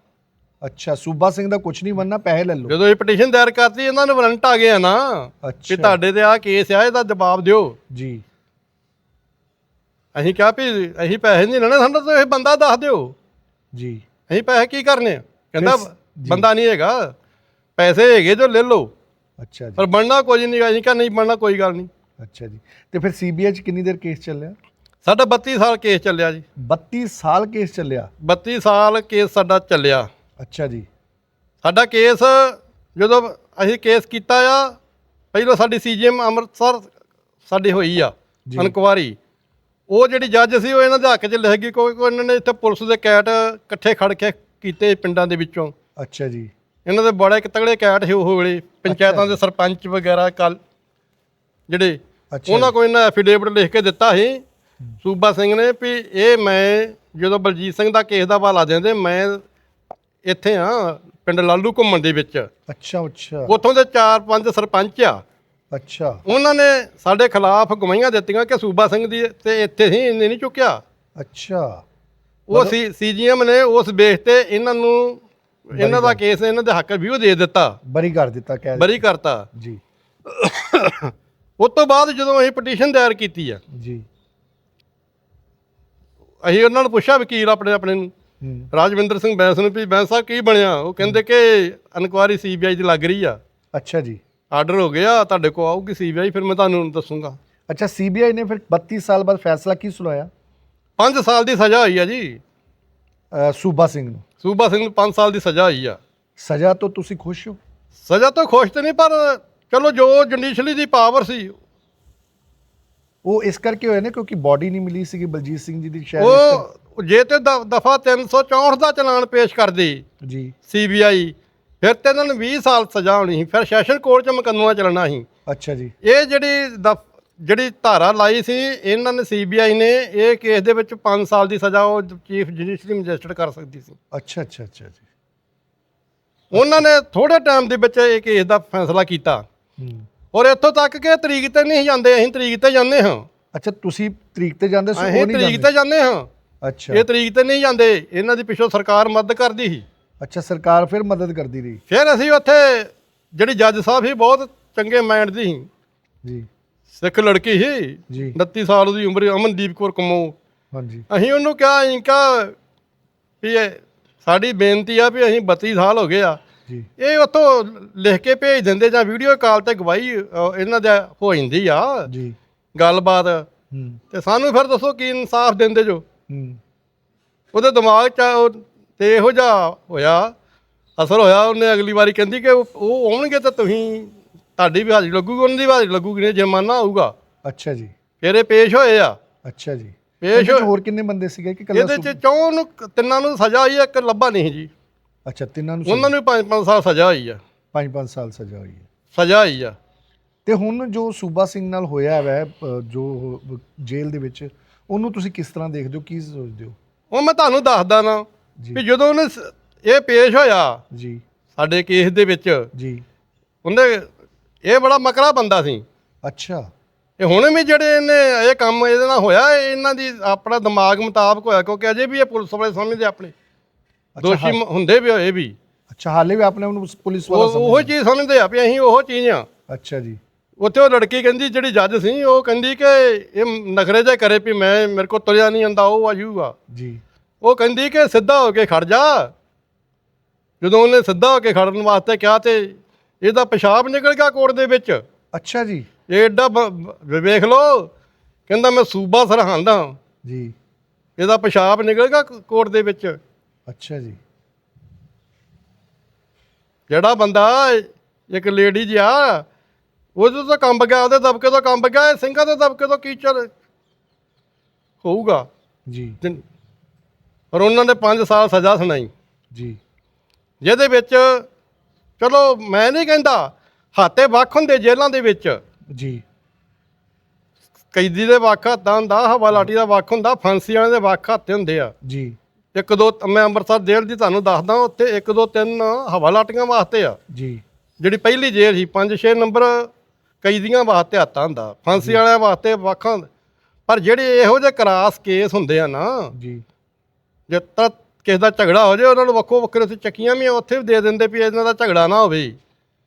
ਅੱਛਾ ਸੂਬਾ ਸਿੰਘ ਦਾ ਕੁਝ ਨਹੀਂ ਬਣਨਾ ਪੈਸੇ ਲੈ ਲਓ। ਜਦੋਂ ਇਹ ਪਟੀਸ਼ਨ ਦਾਇਰ ਕਰਤੀ ਇਹਨਾਂ ਨੂੰ ਵਾਰੰਟ ਆ ਗਿਆ ਨਾ ਕਿ ਅੱਛਾ। ਤੁਹਾਡੇ ਤੇ ਆ ਕੇਸ ਆ ਇਹਦਾ ਜਵਾਬ ਦਿਓ। ਜੀ। ਅਸੀਂ ਕਿਹਾ ਵੀ ਅਸੀਂ ਪੈਸੇ ਨਹੀਂ ਲੈਣੇ ਸਾਨੂੰ ਤਾਂ ਇਹ ਬੰਦਾ ਦੱਸ ਦਿਓ। ਜੀ। ਅਸੀਂ ਪੈਸੇ ਕੀ ਕਰਨੇ ਆ? ਕਹਿੰਦਾ ਫਿਰ- ਜੀ। ਬੰਦਾ ਨਹੀਂ ਹੈਗਾ। ਪੈਸੇ ਹੈਗੇ ਜੋ ਲੈ ਲਓ। ਅੱਛਾ ਜੀ। ਪਰ ਬਣਨਾ ਕੁਝ ਨਹੀਂ ਅਸੀਂ ਕਿਹਾ ਨਹੀਂ ਬਣਨਾ ਕੋਈ ਗੱਲ ਨਹੀਂ। ਅੱਛਾ ਜੀ। ਤੇ ਫਿਰ ਸੀਬੀਆਈ 'ਚ ਕਿੰਨੀ ਦੇਰ ਕੇਸ ਚੱਲਿਆ? ਸਾਡਾ 32 ਸਾਲ ਕੇਸ ਚੱਲਿਆ ਜੀ। 32 ਸਾਲ ਕੇਸ ਚੱਲਿਆ? 32 ਸਾਲ ਕੇਸ ਸਾਡਾ ਚੱਲਿਆ। ਅੱਛਾ ਜੀ। ਸਾਡਾ ਕੇਸ ਜਦੋਂ ਅਸੀਂ ਕੇਸ ਕੀਤਾ ਆ ਪਹਿਲਾਂ ਸਾਡੀ ਸੀਜੀਐਮ ਅੰਮ੍ਰਿਤਸਰ ਸਾਡੀ ਹੋਈ ਆ ਜੀ। ਇਨਕੁਆਰੀ ਉਹ ਜਿਹੜੀ ਜੱਜ ਸੀ ਉਹ ਇਹਨਾਂ ਦੇ ਹੱਕ 'ਚ ਲਿਖ ਗਈ ਕੋਈ ਇਹਨਾਂ ਨੇ ਇੱਥੇ ਪੁਲਿਸ ਦੇ ਕੈਟ ਇਕੱਠੇ ਖੜ ਕੇ ਕੀਤੇ ਪਿੰਡਾਂ ਦੇ ਵਿੱਚੋਂ। ਅੱਛਾ ਜੀ। ਇਹਨਾਂ ਦੇ ਬੜੇ ਇੱਕ ਤਗੜੇ ਕੈਟ ਸੀ ਉਹ ਵੇਲੇ ਪੰਚਾਇਤਾਂ ਦੇ ਸਰਪੰਚ ਵਗੈਰਾ ਕੱਲ ਜਿਹੜੇ ਉਹਨਾਂ ਕੋਲ ਇਹਨਾਂ ਐਫੀਡੇਵਿਟ ਲਿਖ ਕੇ ਦਿੱਤਾ ਸੀ। ਸੂਬਾ ਸਿੰਘ ਨੇ ਵੀ ਇਹ ਮੈਂ ਜਦੋਂ ਬਲਜੀਤ ਸਿੰਘ ਦਾ ਕੇਸ ਦਾ ਹਵਾਲਾ ਦਿੰਦੇ ਮੈਂ ਇੱਥੇ ਆ ਪਿੰਡ ਲਾਲੂ ਘੁੰਮਣ ਦੇ ਵਿੱਚ। ਅੱਛਾ ਅੱਛਾ। ਉੱਥੋਂ ਦੇ ਚਾਰ ਪੰਜ ਸਰਪੰਚ ਆ। ਅੱਛਾ। ਉਹਨਾਂ ਨੇ ਸਾਡੇ ਖਿਲਾਫ ਗਵਾਹੀਆਂ ਦਿੱਤੀਆਂ ਕਿ ਸੂਬਾ ਸਿੰਘ ਦੀ ਤੇ ਇੱਥੇ ਹੀ ਇਹਨੇ ਨਹੀਂ ਚੁੱਕਿਆ। ਅੱਛਾ। ਉਹ ਸੀ ਸੀਜੀਐਮ ਨੇ ਉਸ ਬੇਸ ਤੇ ਇਹਨਾਂ ਨੂੰ ਇਹਨਾਂ ਦਾ ਕੇਸ ਇਹਨਾਂ ਦੇ ਹੱਕ ਵਿਊ ਦੇ ਦਿੱਤਾ। ਬਰੀ ਕਰ ਦਿੱਤਾ ਕਹਿ ਬਰੀ ਕਰਤਾ। ਜੀ। ਉਸ ਤੋਂ ਬਾਅਦ ਜਦੋਂ ਅਸੀਂ ਪਟੀਸ਼ਨ ਦਾਇਰ ਕੀਤੀ ਆ ਜੀ। ਅਸੀਂ ਉਹਨਾਂ ਨੂੰ ਪੁੱਛਿਆ ਵਕੀਲ ਆਪਣੇ ਆਪਣੇ ਨੂੰ ਰਾਜਵਿੰਦਰ ਸਿੰਘ ਬੈਂਸ ਨੂੰ ਵੀ ਬੈਂਸ ਸਾਹਿਬ ਕੀ ਬਣਿਆ? ਉਹ ਕਹਿੰਦੇ ਕਿ ਇਨਕੁਆਰੀ ਸੀਬੀਆਈ ਦੀ ਲੱਗ ਰਹੀ ਆ। ਅੱਛਾ ਜੀ। ਆਰਡਰ ਹੋ ਗਿਆ ਤੁਹਾਡੇ ਕੋਲ ਆਊਗੀ ਸੀਬੀਆਈ ਫਿਰ ਮੈਂ ਤੁਹਾਨੂੰ ਦੱਸੂਗਾ। ਅੱਛਾ ਸੀਬੀਆਈ ਨੇ ਫਿਰ 32 ਸਾਲ ਬਾਅਦ ਫੈਸਲਾ ਕੀ ਸੁਣਾਇਆ? 5 ਸਾਲ ਦੀ ਸਜ਼ਾ ਹੋਈ ਆ ਜੀ। ਸੂਬਾ ਸਿੰਘ ਨੂੰ। ਸੂਬਾ ਸਿੰਘ ਨੂੰ 5 ਸਾਲ ਦੀ ਸਜ਼ਾ ਹੋਈ ਆ। ਸਜ਼ਾ ਤੋਂ ਤੁਸੀਂ ਖੁਸ਼ ਹੋ? ਸਜ਼ਾ ਤੋਂ ਖੁਸ਼ ਤੇ ਨਹੀਂ ਪਰ ਚਲੋ ਜੋ ਜੁਡੀਸ਼ਲੀ ਦੀ ਪਾਵਰ ਸੀ। ਉਹ ਇਸ ਕਰਕੇ ਹੋਏ ਨੇ ਕਿਉਂਕਿ ਬਾਡੀ ਨਹੀਂ ਮਿਲੀ ਸੀਗੀ ਬਲਜੀਤ ਸਿੰਘ ਜੀ ਦੀ ਸ਼ਾਇਦ ਉਹ ਜੇ ਤੇ ਦਫਾ 364 ਦਾ ਚਲਾਨ ਪੇਸ਼ ਕਰਦੀ ਜੀ। ਸੀਬੀਆਈ ਫਿਰ ਤੇ ਇਹਨਾਂ ਨੂੰ 20 ਸਾਲ ਸਜ਼ਾ ਹੋਣੀ ਸੀ ਫਿਰ ਸੈਸ਼ਨ ਕੋਰਟ 'ਚ ਮੁਕੱਦਮਾ ਚੱਲਣਾ ਸੀ। ਅੱਛਾ ਜੀ। ਇਹ ਜਿਹੜੀ ਜਿਹੜੀ ਧਾਰਾ ਲਾਈ ਸੀ ਇਹਨਾਂ ਨੇ ਸੀਬੀਆਈ ਨੇ ਇਹ ਕੇਸ ਦੇ ਵਿੱਚ 5 ਸਾਲ ਦੀ ਸਜ਼ਾ ਉਹ ਚੀਫ ਜੁਡੀਸ਼ਰੀ ਮੈਜਿਸਟਰੇਟ ਕਰ ਸਕਦੀ ਸੀ। ਅੱਛਾ ਅੱਛਾ ਅੱਛਾ ਜੀ। ਉਹਨਾਂ ਨੇ ਥੋੜੇ ਟਾਈਮ ਦੇ ਵਿੱਚ ਇਹ ਕੇਸ ਦਾ ਫੈਸਲਾ ਕੀਤਾ। ਔਰ ਇੱਥੋਂ ਤੱਕ ਕਿ ਤਰੀਕ ਤੇ ਨਹੀਂ ਜਾਂਦੇ ਅਸੀਂ ਤਰੀਕ ਤੇ ਜਾਂਦੇ ਹਾਂ। ਅੱਛਾ ਤੁਸੀਂ ਤਰੀਕ ਤੇ ਜਾਂਦੇ ਸੀ ਨਹੀਂ ਤਰੀਕ ਜਾਂਦੇ। ਤੇ ਜਾਂਦੇ ਹਾਂ। ਅੱਛਾ। ਇਹ ਤਰੀਕ ਤੇ ਨਹੀਂ ਜਾਂਦੇ ਇਹਨਾਂ ਦੀ ਪਿੱਛੋਂ ਸਰਕਾਰ ਮਦਦ ਕਰਦੀ ਸੀ। ਅੱਛਾ ਸਰਕਾਰ ਫਿਰ ਮਦਦ ਕਰਦੀ ਰਹੀ। ਫਿਰ ਅਸੀਂ ਉੱਥੇ ਜਿਹੜੀ ਜੱਜ ਸਾਹਿਬ ਸੀ ਬਹੁਤ ਚੰਗੇ ਮਾਈਂਡ ਦੀ ਸੀ। ਜੀ। ਸਿੱਖ ਲੜਕੀ ਸੀ ਜੀ। 29 ਸਾਲ ਦੀ ਉਮਰ ਅਮਨਦੀਪ ਕੌਰ ਕਮੋ। ਹਾਂਜੀ। ਅਸੀਂ ਉਹਨੂੰ ਕਿਹਾ ਇੰਕਾ ਵੀ ਇਹ ਸਾਡੀ ਬੇਨਤੀ ਆ ਵੀ ਅਸੀਂ 32 ਸਾਲ ਹੋ ਗਏ ਆ। ਜੀ। ਇਹ ਉੱਥੋਂ ਲਿਖ ਕੇ ਭੇਜ ਦਿੰਦੇ ਜਾਂ ਵੀਡੀਓ ਕਾਲ ਤੇ ਗਵਾਹੀ ਅ, ਇਹਨਾਂ ਦਾ ਹੋ ਜਾਂਦੀ ਆ। ਜੀ। ਗੱਲਬਾਤ। ਹੂੰ। ਤੇ ਸਾਨੂੰ ਫਿਰ ਦੱਸੋ ਕੀ ਇਨਸਾਫ ਦਿੰਦੇ ਜੋ। ਹੂੰ। ਉਹਦੇ ਦਿਮਾਗ 'ਚ ਉਹ ਤੇ ਇਹੋ ਜਿਹਾ ਹੋਇਆ ਅਸਰ ਹੋਇਆ ਉਹਨੇ ਅਗਲੀ ਵਾਰੀ ਕਹਿੰਦੀ ਕਿ ਉਹ ਉਹ ਆਉਣਗੇ ਤਾਂ ਤੁਸੀਂ ਤੁਹਾਡੀ ਵੀ ਹਾਜ਼ਰੀ ਲੱਗੂਗੀ ਉਹਨਾਂ ਦੀ ਵੀ ਹਾਜ਼ਰੀ ਲੱਗੂਗੀ ਨਹੀਂ ਜੁਰਮਾਨਾ ਆਊਗਾ ਅੱਛਾ ਜੀ। ਫਿਰ ਇਹ ਪੇਸ਼ ਹੋਏ ਆ। ਅੱਛਾ ਜੀ। ਪੇਸ਼ ਇਹਦੇ 'ਚ ਹੋਰ ਕਿੰਨੇ ਬੰਦੇ ਸੀਗੇ? ਕਿ ਕੱਲਾ ਇਹਦੇ ਚ ਚੌਂ ਨੂੰ ਤਿੰਨਾਂ ਨੂੰ ਸਜ਼ਾ ਹੋਈ ਆ ਇੱਕ ਲੱਭਾ ਨਹੀਂ ਜੀ। ਅੱਛਾ ਤਿੰਨਾਂ ਨੂੰ ਉਹਨਾਂ ਨੂੰ 5-5 ਸਾਲ ਸਜ਼ਾ ਹੋਈ ਆ। 5-5 ਸਾਲ ਸਜ਼ਾ ਹੋਈ ਹੈ ਸਜ਼ਾ ਹੋਈ ਆ। ਤੇ ਹੁਣ ਜੋ ਸੂਬਾ ਸਿੰਘ ਨਾਲ ਹੋਇਆ ਹੈ ਜੋ ਉਹ ਜੇਲ੍ਹ ਦੇ ਵਿੱਚ ਉਹਨੂੰ ਤੁਸੀਂ ਕਿਸ ਤਰ੍ਹਾਂ ਦੇਖਦੇ ਹੋ? ਕੀ ਸੋਚਦੇ ਹੋ? ਉਹ ਮੈਂ ਤੁਹਾਨੂੰ ਦੱਸਦਾ ਨਾ ਜੀ। ਵੀ ਜਦੋਂ ਉਹਨੇ ਸ- ਇਹ ਪੇਸ਼ ਹੋਇਆ ਜੀ। ਸਾਡੇ ਕੇਸ ਦੇ ਵਿੱਚ ਜੀ। ਉਹਦੇ ਇਹ ਬੜਾ ਮਕਰਾ ਬੰਦਾ ਸੀ। ਅੱਛਾ। ਇਹ ਹੁਣ ਵੀ ਜਿਹੜੇ ਇਹਨੇ ਇਹ ਕੰਮ ਇਹਦੇ ਨਾਲ ਹੋਇਆ ਇਹ ਇਹਨਾਂ ਦੀ ਆਪਣਾ ਦਿਮਾਗ ਮੁਤਾਬਕ ਹੋਇਆ ਕਿਉਂਕਿ ਅਜੇ ਵੀ ਇਹ ਪੁਲਿਸ ਵਾਲੇ ਸਮਝਦੇ ਆਪਣੇ। ਦੋਸ਼ੀ ਹੁੰਦੇ ਵੀ ਹੋਏ ਵੀ। ਅੱਛਾ ਹਾਲੇ ਵੀ ਆਪਣੇ ਨੂੰ ਪੁਲਿਸ ਵਾਲਾ ਉਹ ਉਹ ਚੀਜ਼ ਸਮਝਦੇ ਆ ਵੀ ਅਸੀਂ ਉਹ ਚੀਜ਼ ਆ। ਅੱਛਾ ਜੀ। ਉੱਥੇ ਉਹ ਲੜਕੀ ਕਹਿੰਦੀ ਜਿਹੜੀ ਜੱਜ ਸੀ ਉਹ ਕਹਿੰਦੀ ਕਿ ਇਹ ਨਖਰੇ ਜੇ ਕਰੇ ਵੀ ਮੈਂ ਮੇਰੇ ਕੋਲ ਤੁਰਿਆ ਨਹੀਂ ਜਾਂਦਾ ਉਹ ਆਜੂਗਾ ਜੀ। ਉਹ ਕਹਿੰਦੀ ਕਿ ਸਿੱਧਾ ਹੋ ਕੇ ਖੜ ਜਾ। ਜਦੋਂ ਉਹਨੇ ਸਿੱਧਾ ਹੋ ਕੇ ਖੜਨ ਵਾਸਤੇ ਕਿਹਾ ਤੇ ਇਹਦਾ ਪਿਸ਼ਾਬ ਨਿਕਲ ਗਿਆ ਕੋਰਟ ਦੇ ਵਿੱਚ। ਅੱਛਾ ਜੀ। ਇਹ ਬ- ਵੇਖ ਲਓ ਕਹਿੰਦਾ ਮੈਂ ਸੂਬਾ ਸਰਹੰਦਾ ਜੀ। ਇਹਦਾ ਪਿਸ਼ਾਬ ਨਿਕਲ ਗਿਆ ਕੋਰਟ ਦੇ ਵਿੱਚ। ਅੱਛਾ ਜੀ। ਜਿਹੜਾ ਬੰਦਾ ਇੱਕ ਲੇਡੀ ਜੀ ਆ ਉਹਦੇ ਤੋਂ ਕੰਬ ਗਿਆ ਉਹਦੇ ਦਬਕੇ ਤੋਂ ਕੰਬ ਗਿਆ ਇਹ ਸਿੰਘਾਂ ਦੇ ਦਬਕੇ ਤੋਂ ਕੀ ਚੱਲ ਹੋਊਗਾ? ਜੀ। ਪਰ ਉਹਨਾਂ ਨੇ 5 ਸਾਲ ਸਜ਼ਾ ਸੁਣਾਈ। ਜੀ। ਜਿਹਦੇ ਵਿੱਚ ਚਲੋ ਮੈਂ ਨਹੀਂ ਕਹਿੰਦਾ ਹਾਤੇ ਵੱਖ ਹੁੰਦੇ ਜੇਲ੍ਹਾਂ ਦੇ ਵਿੱਚ। ਜੀ। ਕੈਦੀ ਦੇ ਵੱਖ ਹੱਥਾਂ ਹੁੰਦਾ ਹਵਾਲਾਟੀ ਦਾ ਵੱਖ ਹੁੰਦਾ ਫਾਂਸੀ ਵਾਲੇ ਦੇ ਵੱਖ ਹੱਥੇ ਹੁੰਦੇ ਆ। ਜੀ। ਇੱਕ ਦੋ ਮੈਂ ਅੰਮ੍ਰਿਤਸਰ ਜੇਲ੍ਹ ਦੀ ਤੁਹਾਨੂੰ ਦੱਸਦਾ ਉੱਥੇ ਇੱਕ ਦੋ ਤਿੰਨ ਹਵਾਲਾਟੀਆਂ ਵਾਸਤੇ ਆ। ਜੀ। ਜਿਹੜੀ ਪਹਿਲੀ ਜੇਲ੍ਹ ਸੀ 5-6 ਨੰਬਰ ਕੈਦੀਆਂ ਵਾਸਤੇ ਹੱਥਾਂ ਹੁੰਦਾ ਫਾਂਸੀ ਵਾਲਿਆਂ ਵਾਸਤੇ ਵੱਖਾਂ ਪਰ ਜਿਹੜੇ ਇਹੋ ਜਿਹੇ ਕਰਾਸ ਕੇਸ ਹੁੰਦੇ ਆ ਨਾ ਜੀ। ਜੇ ਕਿਸੇ ਦਾ ਝਗੜਾ ਹੋ ਜਾਏ ਉਹਨਾਂ ਨੂੰ ਵੱਖੋ ਵੱਖਰੇ ਉੱਥੇ ਚੱਕੀਆਂ ਵੀ ਆ, ਉੱਥੇ ਵੀ ਦੇ ਦਿੰਦੇ ਵੀ ਇਹਨਾਂ ਦਾ ਝਗੜਾ ਨਾ ਹੋਵੇ।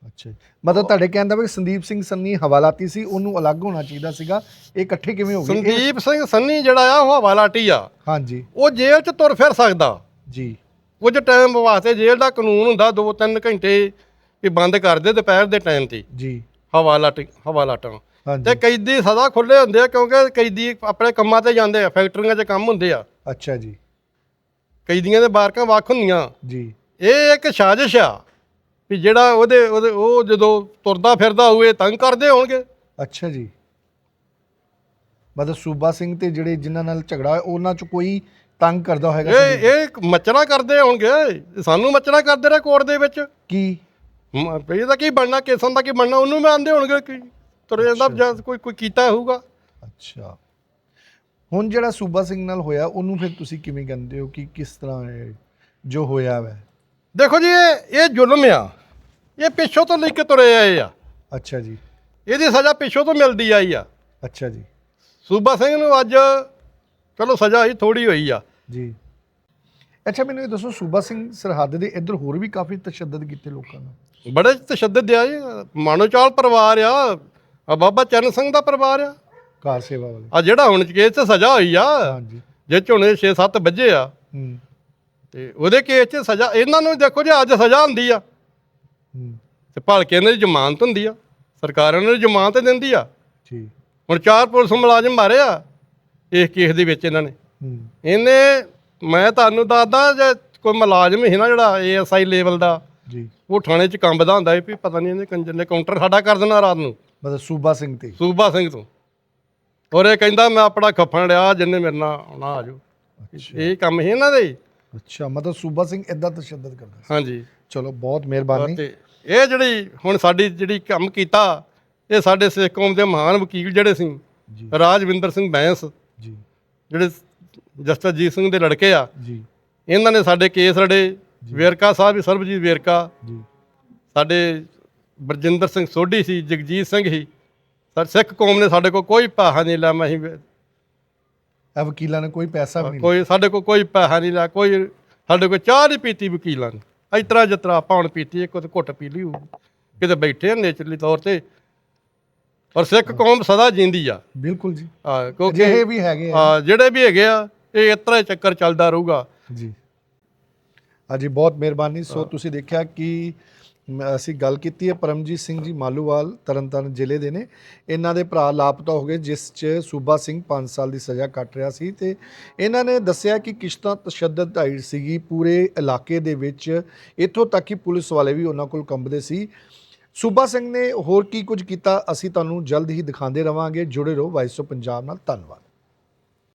ਅੱਛਾ ਜੀ। ਮਤਲਬ ਤੁਹਾਡੇ ਕਹਿੰਦਾ ਵੀ ਸੰਦੀਪ ਸਿੰਘ ਸੰਨੀ ਹਵਾਲਾਤੀ ਸੀ ਉਹਨੂੰ ਅਲੱਗ ਹੋਣਾ ਚਾਹੀਦਾ ਸੀਗਾ। ਇਹ ਇਕੱਠੇ ਕਿਵੇਂ ਹੋ ਗਏ? ਇਹ- ਸੰਦੀਪ ਸਿੰਘ ਸੰਨੀ ਜਿਹੜਾ ਆ ਉਹ ਹਵਾਲਾਟੀ ਆ। ਹਾਂਜੀ। ਉਹ ਜੇਲ੍ਹ 'ਚ ਤੁਰ ਫਿਰ ਸਕਦਾ। ਜੀ। ਕੁਝ ਟਾਈਮ ਵਾਸਤੇ ਜੇਲ੍ਹ ਦਾ ਕਾਨੂੰਨ ਹੁੰਦਾ 2-3 ਘੰਟੇ ਵੀ ਬੰਦ ਕਰ ਦੇ ਦੁਪਹਿਰ ਦੇ ਟਾਈਮ ਤੇ। ਜੀ। ਹਵਾਲਾਟ ਹਵਾਲਾਟਾਂ ਤੇ ਹਾਂਜੀ ਕੈਦੀ ਸਦਾ ਖੁੱਲੇ ਹੁੰਦੇ ਆ ਕਿਉਂਕਿ ਕੈਦੀ ਆਪਣੇ ਕੰਮਾਂ ਤੇ ਜਾਂਦੇ ਆ ਫੈਕਟਰੀਆਂ 'ਚ ਕੰਮ ਹੁੰਦੇ ਆ। ਅੱਛਾ ਜੀ। ਕੈਦੀਆਂ ਦੇ ਬਾਰਕਾਂ ਵੱਖ ਹੁੰਦੀਆਂ। ਜੀ। ਇਹ ਇੱਕ ਸਾਜ਼ਿਸ਼ ਆ ਵੀ ਜਿਹੜਾ ਉਹਦੇ ਉਹਦੇ ਉਹ ਜਦੋਂ ਤੁਰਦਾ ਫਿਰਦਾ ਹੋਵੇ ਤੰਗ ਕਰਦੇ ਹੋਣਗੇ। ਅੱਛਾ ਜੀ। ਮਤਲਬ ਸੂਬਾ ਸਿੰਘ ਤੇ ਜਿਹੜੇ ਜਿਨ੍ਹਾਂ ਨਾਲ ਝਗੜਾ ਹੋਇਆ ਉਹਨਾਂ ਚ ਕੋਈ ਤੰਗ ਕਰਦਾ ਹੋਏਗਾ ਇਹ ਇਹ ਮੱਚਣਾ ਕਰਦੇ ਹੋਣਗੇ। ਸਾਨੂੰ ਮੱਚਣਾ ਕਰਦੇ ਰਹੇ ਕੋਰਟ ਦੇ ਵਿੱਚ। ਕੀ? ਮ- ਵੀ ਇਹਦਾ ਕੀ ਬਣਨਾ ਕੇਸਾਂ ਦਾ ਕੀ ਬਣਨਾ ਉਹਨੂੰ ਮੰਨਦੇ ਹੋਣਗੇ ਕਿ ਤੁਰ ਜਾਂਦਾ ਜਾਂ ਕੋਈ ਕੋਈ ਕੀਤਾ ਹੋਊਗਾ। ਅੱਛਾ। ਹੁਣ ਜਿਹੜਾ ਸੂਬਾ ਸਿੰਘ ਨਾਲ ਹੋਇਆ ਉਹਨੂੰ ਫਿਰ ਤੁਸੀਂ ਕਿਵੇਂ ਕਹਿੰਦੇ ਹੋ ਕਿ ਕਿਸ ਤਰ੍ਹਾਂ ਇਹ ਜੋ ਹੋਇਆ ਵੈ? ਦੇਖੋ ਜੀ ਇਹ ਇਹ ਜ਼ੁਲਮ ਆ। ਇਹ ਪਿੱਛੋਂ ਤੋਂ ਲੈ ਕੇ ਤੁਰੇ ਆਏ ਆ। ਅੱਛਾ ਜੀ। ਇਹਦੀ ਸਜ਼ਾ ਪਿੱਛੋਂ ਤੋਂ ਮਿਲਦੀ ਆਈ ਆ। ਅੱਛਾ ਜੀ। ਸੂਬਾ ਸਿੰਘ ਨੂੰ ਅੱਜ ਚਲੋ ਸਜ਼ਾ ਹੀ ਥੋੜੀ ਹੋਈ ਆ। ਜੀ। ਅੱਛਾ ਮੈਨੂੰ ਇਹ ਦੱਸੋ ਸੂਬਾ ਸਿੰਘ ਸਰਹੱਦ ਦੇ ਇੱਧਰ ਹੋਰ ਵੀ ਕਾਫੀ ਤਸ਼ੱਦਦ ਕੀਤੇ ਲੋਕਾਂ ਨਾਲ ਬੜੇ ਤਸ਼ੱਦਦ ਆ ਜੀ। ਮਾਨੋਚਾਲ ਪਰਿਵਾਰ ਆ। ਆ ਬਾਬਾ ਚਰਨ ਸਿੰਘ ਦਾ ਪਰਿਵਾਰ ਆ। ਕਾਰ ਸੇਵਾ ਵਾਲੇ। ਆ ਜਿਹੜਾ ਹੁਣ ਕੇਸ 'ਚ ਸਜ਼ਾ ਹੋਈ ਆ ਹਾਂਜੀ। ਜੇ ਝੋਨੇ 6-7 ਵੱਜੇ ਆ ਹੂੰ। ਤੇ ਉਹਦੇ ਕੇਸ 'ਚ ਸਜ਼ਾ ਇਹਨਾਂ ਨੂੰ ਦੇਖੋ ਜੀ ਅੱਜ ਸਜ਼ਾ ਹੁੰਦੀ ਆ ਹੂੰ। ਤੇ ਭਲਕੇ ਇਹਨਾਂ ਦੀ ਜ਼ਮਾਨਤ ਹੁੰਦੀ ਆ ਸਰਕਾਰ ਇਹਨਾਂ ਨੂੰ ਜ਼ਮਾਨਤ ਦਿੰਦੀ ਆ। ਜੀ। ਹੁਣ ਚਾਰ ਪੁਲਿਸ ਮੁਲਾਜ਼ਮ ਮਾਰੇ ਆ ਇਸ ਕੇਸ ਦੇ ਵਿੱਚ ਇਹਨਾਂ ਨੇ। ਹੂੰ। ਇਹਨੇ ਮੈਂ ਤੁਹਾਨੂੰ ਦੱਸਦਾ ਜੇ ਕੋਈ ਮੁਲਾਜ਼ਮ ਸੀ ਨਾ ਜਿਹੜਾ ਏਐਸਆਈ ਲੈਵਲ ਦਾ ਜੀ। ਉਹ ਥਾਣੇ 'ਚ ਕੰਬਦਾ ਹੁੰਦਾ ਸੀ ਵੀ ਪਤਾ ਨਹੀਂ ਇਹਨੇ ਕੰਜਰ ਨੇ ਕਾਊਂਟਰ ਸਾਡਾ ਕਰ ਦੇਣਾ ਰਾਤ ਨੂੰ। ਮਤਲਬ ਸੂਬਾ ਸਿੰਘ ਤੇ। ਸੂਬਾ ਸਿੰਘ ਤੋਂ। ਔਰ ਇਹ ਕਹਿੰਦਾ ਮੈਂ ਆਪਣਾ ਖੱਫਣ ਲਿਆ ਜਿੰਨੇ ਮੇਰੇ ਨਾਲ ਆਉਣਾ ਆ ਜਾਓ। ਇਹ ਕੰਮ ਸੀ ਇਹਨਾਂ ਦੇ ਅੱਛਾ ਮਤਲਬ ਸੂਬਾ ਸਿੰਘ ਇਦਾਂ ਤਸ਼ੱਦਦ ਕਰਦਾ ਸੀ। ਹਾਂਜੀ। ਚਲੋ ਬਹੁਤ ਮਿਹਰਬਾਨੀ। ਤੇ ਇਹ ਜਿਹੜੀ ਹੁਣ ਸਾਡੀ ਜਿਹੜੀ ਕੰਮ ਕੀਤਾ ਇਹ ਸਾਡੇ ਸਿੱਖ ਕੌਮ ਦੇ ਮਹਾਨ ਵਕੀਲ ਜਿਹੜੇ ਸੀ ਰਾਜਵਿੰਦਰ ਸਿੰਘ ਬੈਂਸ ਜੀ। ਜਿਹੜੇ ਜਸਟਿਸ ਜੀਤ ਸਿੰਘ ਦੇ ਲੜਕੇ ਆ ਜੀ। ਇਹਨਾਂ ਨੇ ਸਾਡੇ ਕੇਸ ਲੜੇ। ਵੇਰਕਾ ਸਾਹਿਬ ਵੀ ਸਰਬਜੀਤ ਵੇਰਕਾ। ਜੀ। ਸਾਡੇ ਬਰਜਿੰਦਰ ਸਿੰਘ ਸੋਢੀ ਸੀ ਜਗਜੀਤ ਸਿੰਘ ਸੀ। ਸਰ ਸਿੱਖ ਕੌਮ ਨੇ ਸਾਡੇ ਕੋਲ ਕੋਈ ਪੈਸਾ ਨਹੀਂ ਲਿਆ ਮੈਂ ਅਸੀਂ ਇਹ ਵਕੀਲਾਂ ਨੇ ਕੋਈ ਪੈਸਾ ਵੀ ਨਹੀਂ ਕੋਈ ਸਾਡੇ ਕੋਲ ਕੋਈ ਪੈਸਾ ਨਹੀਂ ਲਿਆ ਕੋਈ ਸਾਡੇ ਕੋਲ ਚਾਹ ਨਹੀਂ ਪੀਤੀ ਵਕੀਲਾਂ ਨੇ। ਇਸ ਤਰ੍ਹਾਂ ਆਪਾਂ ਹੁਣ ਪੀਤੀ ਇੱਕ ਤੇ ਘੁੱਟ ਪੀ ਲਈ ਹੋਊ। ਕਿਤੇ ਬੈਠੇ ਆ ਨੇਚਰਲੀ ਤੌਰ ਤੇ। ਔਰ ਸਿੱਖ ਕੌਮ ਸਦਾ ਜਿੰਦੀ ਆ। ਬਿਲਕੁਲ ਜੀ। ਆ, ਕਿਉਂਕਿ ਅਜਿਹੇ ਵੀ ਹੈਗੇ ਆ। ਜਿਹੜੇ ਵੀ ਹੈਗੇ ਆ ਇਹ ਇਸ ਤਰ੍ਹਾਂ ਹੀ ਚੱਕਰ ਚੱਲਦਾ ਰਹੂਗਾ। ਜੀ। ਹਾਂਜੀ ਬਹੁਤ ਮਿਹਰਬਾਨੀ। ਸੋ ਤੁਸੀਂ ਦੇਖਿਆ ਕਿ ਮ- ਅਸੀਂ ਗੱਲ ਕੀਤੀ ਹੈ ਪਰਮਜੀਤ ਸਿੰਘ ਜੀ ਮਾਲੂਵਾਲ ਤਰਨਤਾਰਨ ਜ਼ਿਲ੍ਹੇ ਦੇ ਨੇ। ਇਹਨਾਂ ਦੇ ਭਰਾ ਲਾਪਤਾ ਹੋ ਗਏ, ਜਿਸ 'ਚ ਸੂਬਾ ਸਿੰਘ 5 ਸਾਲ ਦੀ ਸਜ਼ਾ ਕੱਟ ਰਿਹਾ ਸੀ ਤੇ ਇਹਨਾਂ ਨੇ ਦੱਸਿਆ ਕਿ ਕਿਸ਼ਤਾਂ ਤਸ਼ੱਦਦ ਢਾਈ ਸੀਗੀ। ਪੂਰੇ ਇਲਾਕੇ ਦੇ ਵਿੱਚ ਇੱਥੋਂ ਤੱਕ ਕਿ ਪੁਲਿਸ ਵਾਲੇ ਵੀ ਉਹਨਾਂ ਕੋਲ ਕੰਬਦੇ ਸੀ। ਸੂਬਾ ਸਿੰਘ ਨੇ ਹੋਰ ਕੀ ਕੁਝ ਕੀਤਾ, ਅਸੀਂ ਤੁਹਾਨੂੰ ਜਲਦ ਹੀ ਦਿਖਾਉਂਦੇ ਰਵਾਂਗੇ। ਜੁੜੇ ਰਹੋ ਵਾਇਸ ਆਫ ਪੰਜਾਬ ਨਾਲ। ਧੰਨਵਾਦ।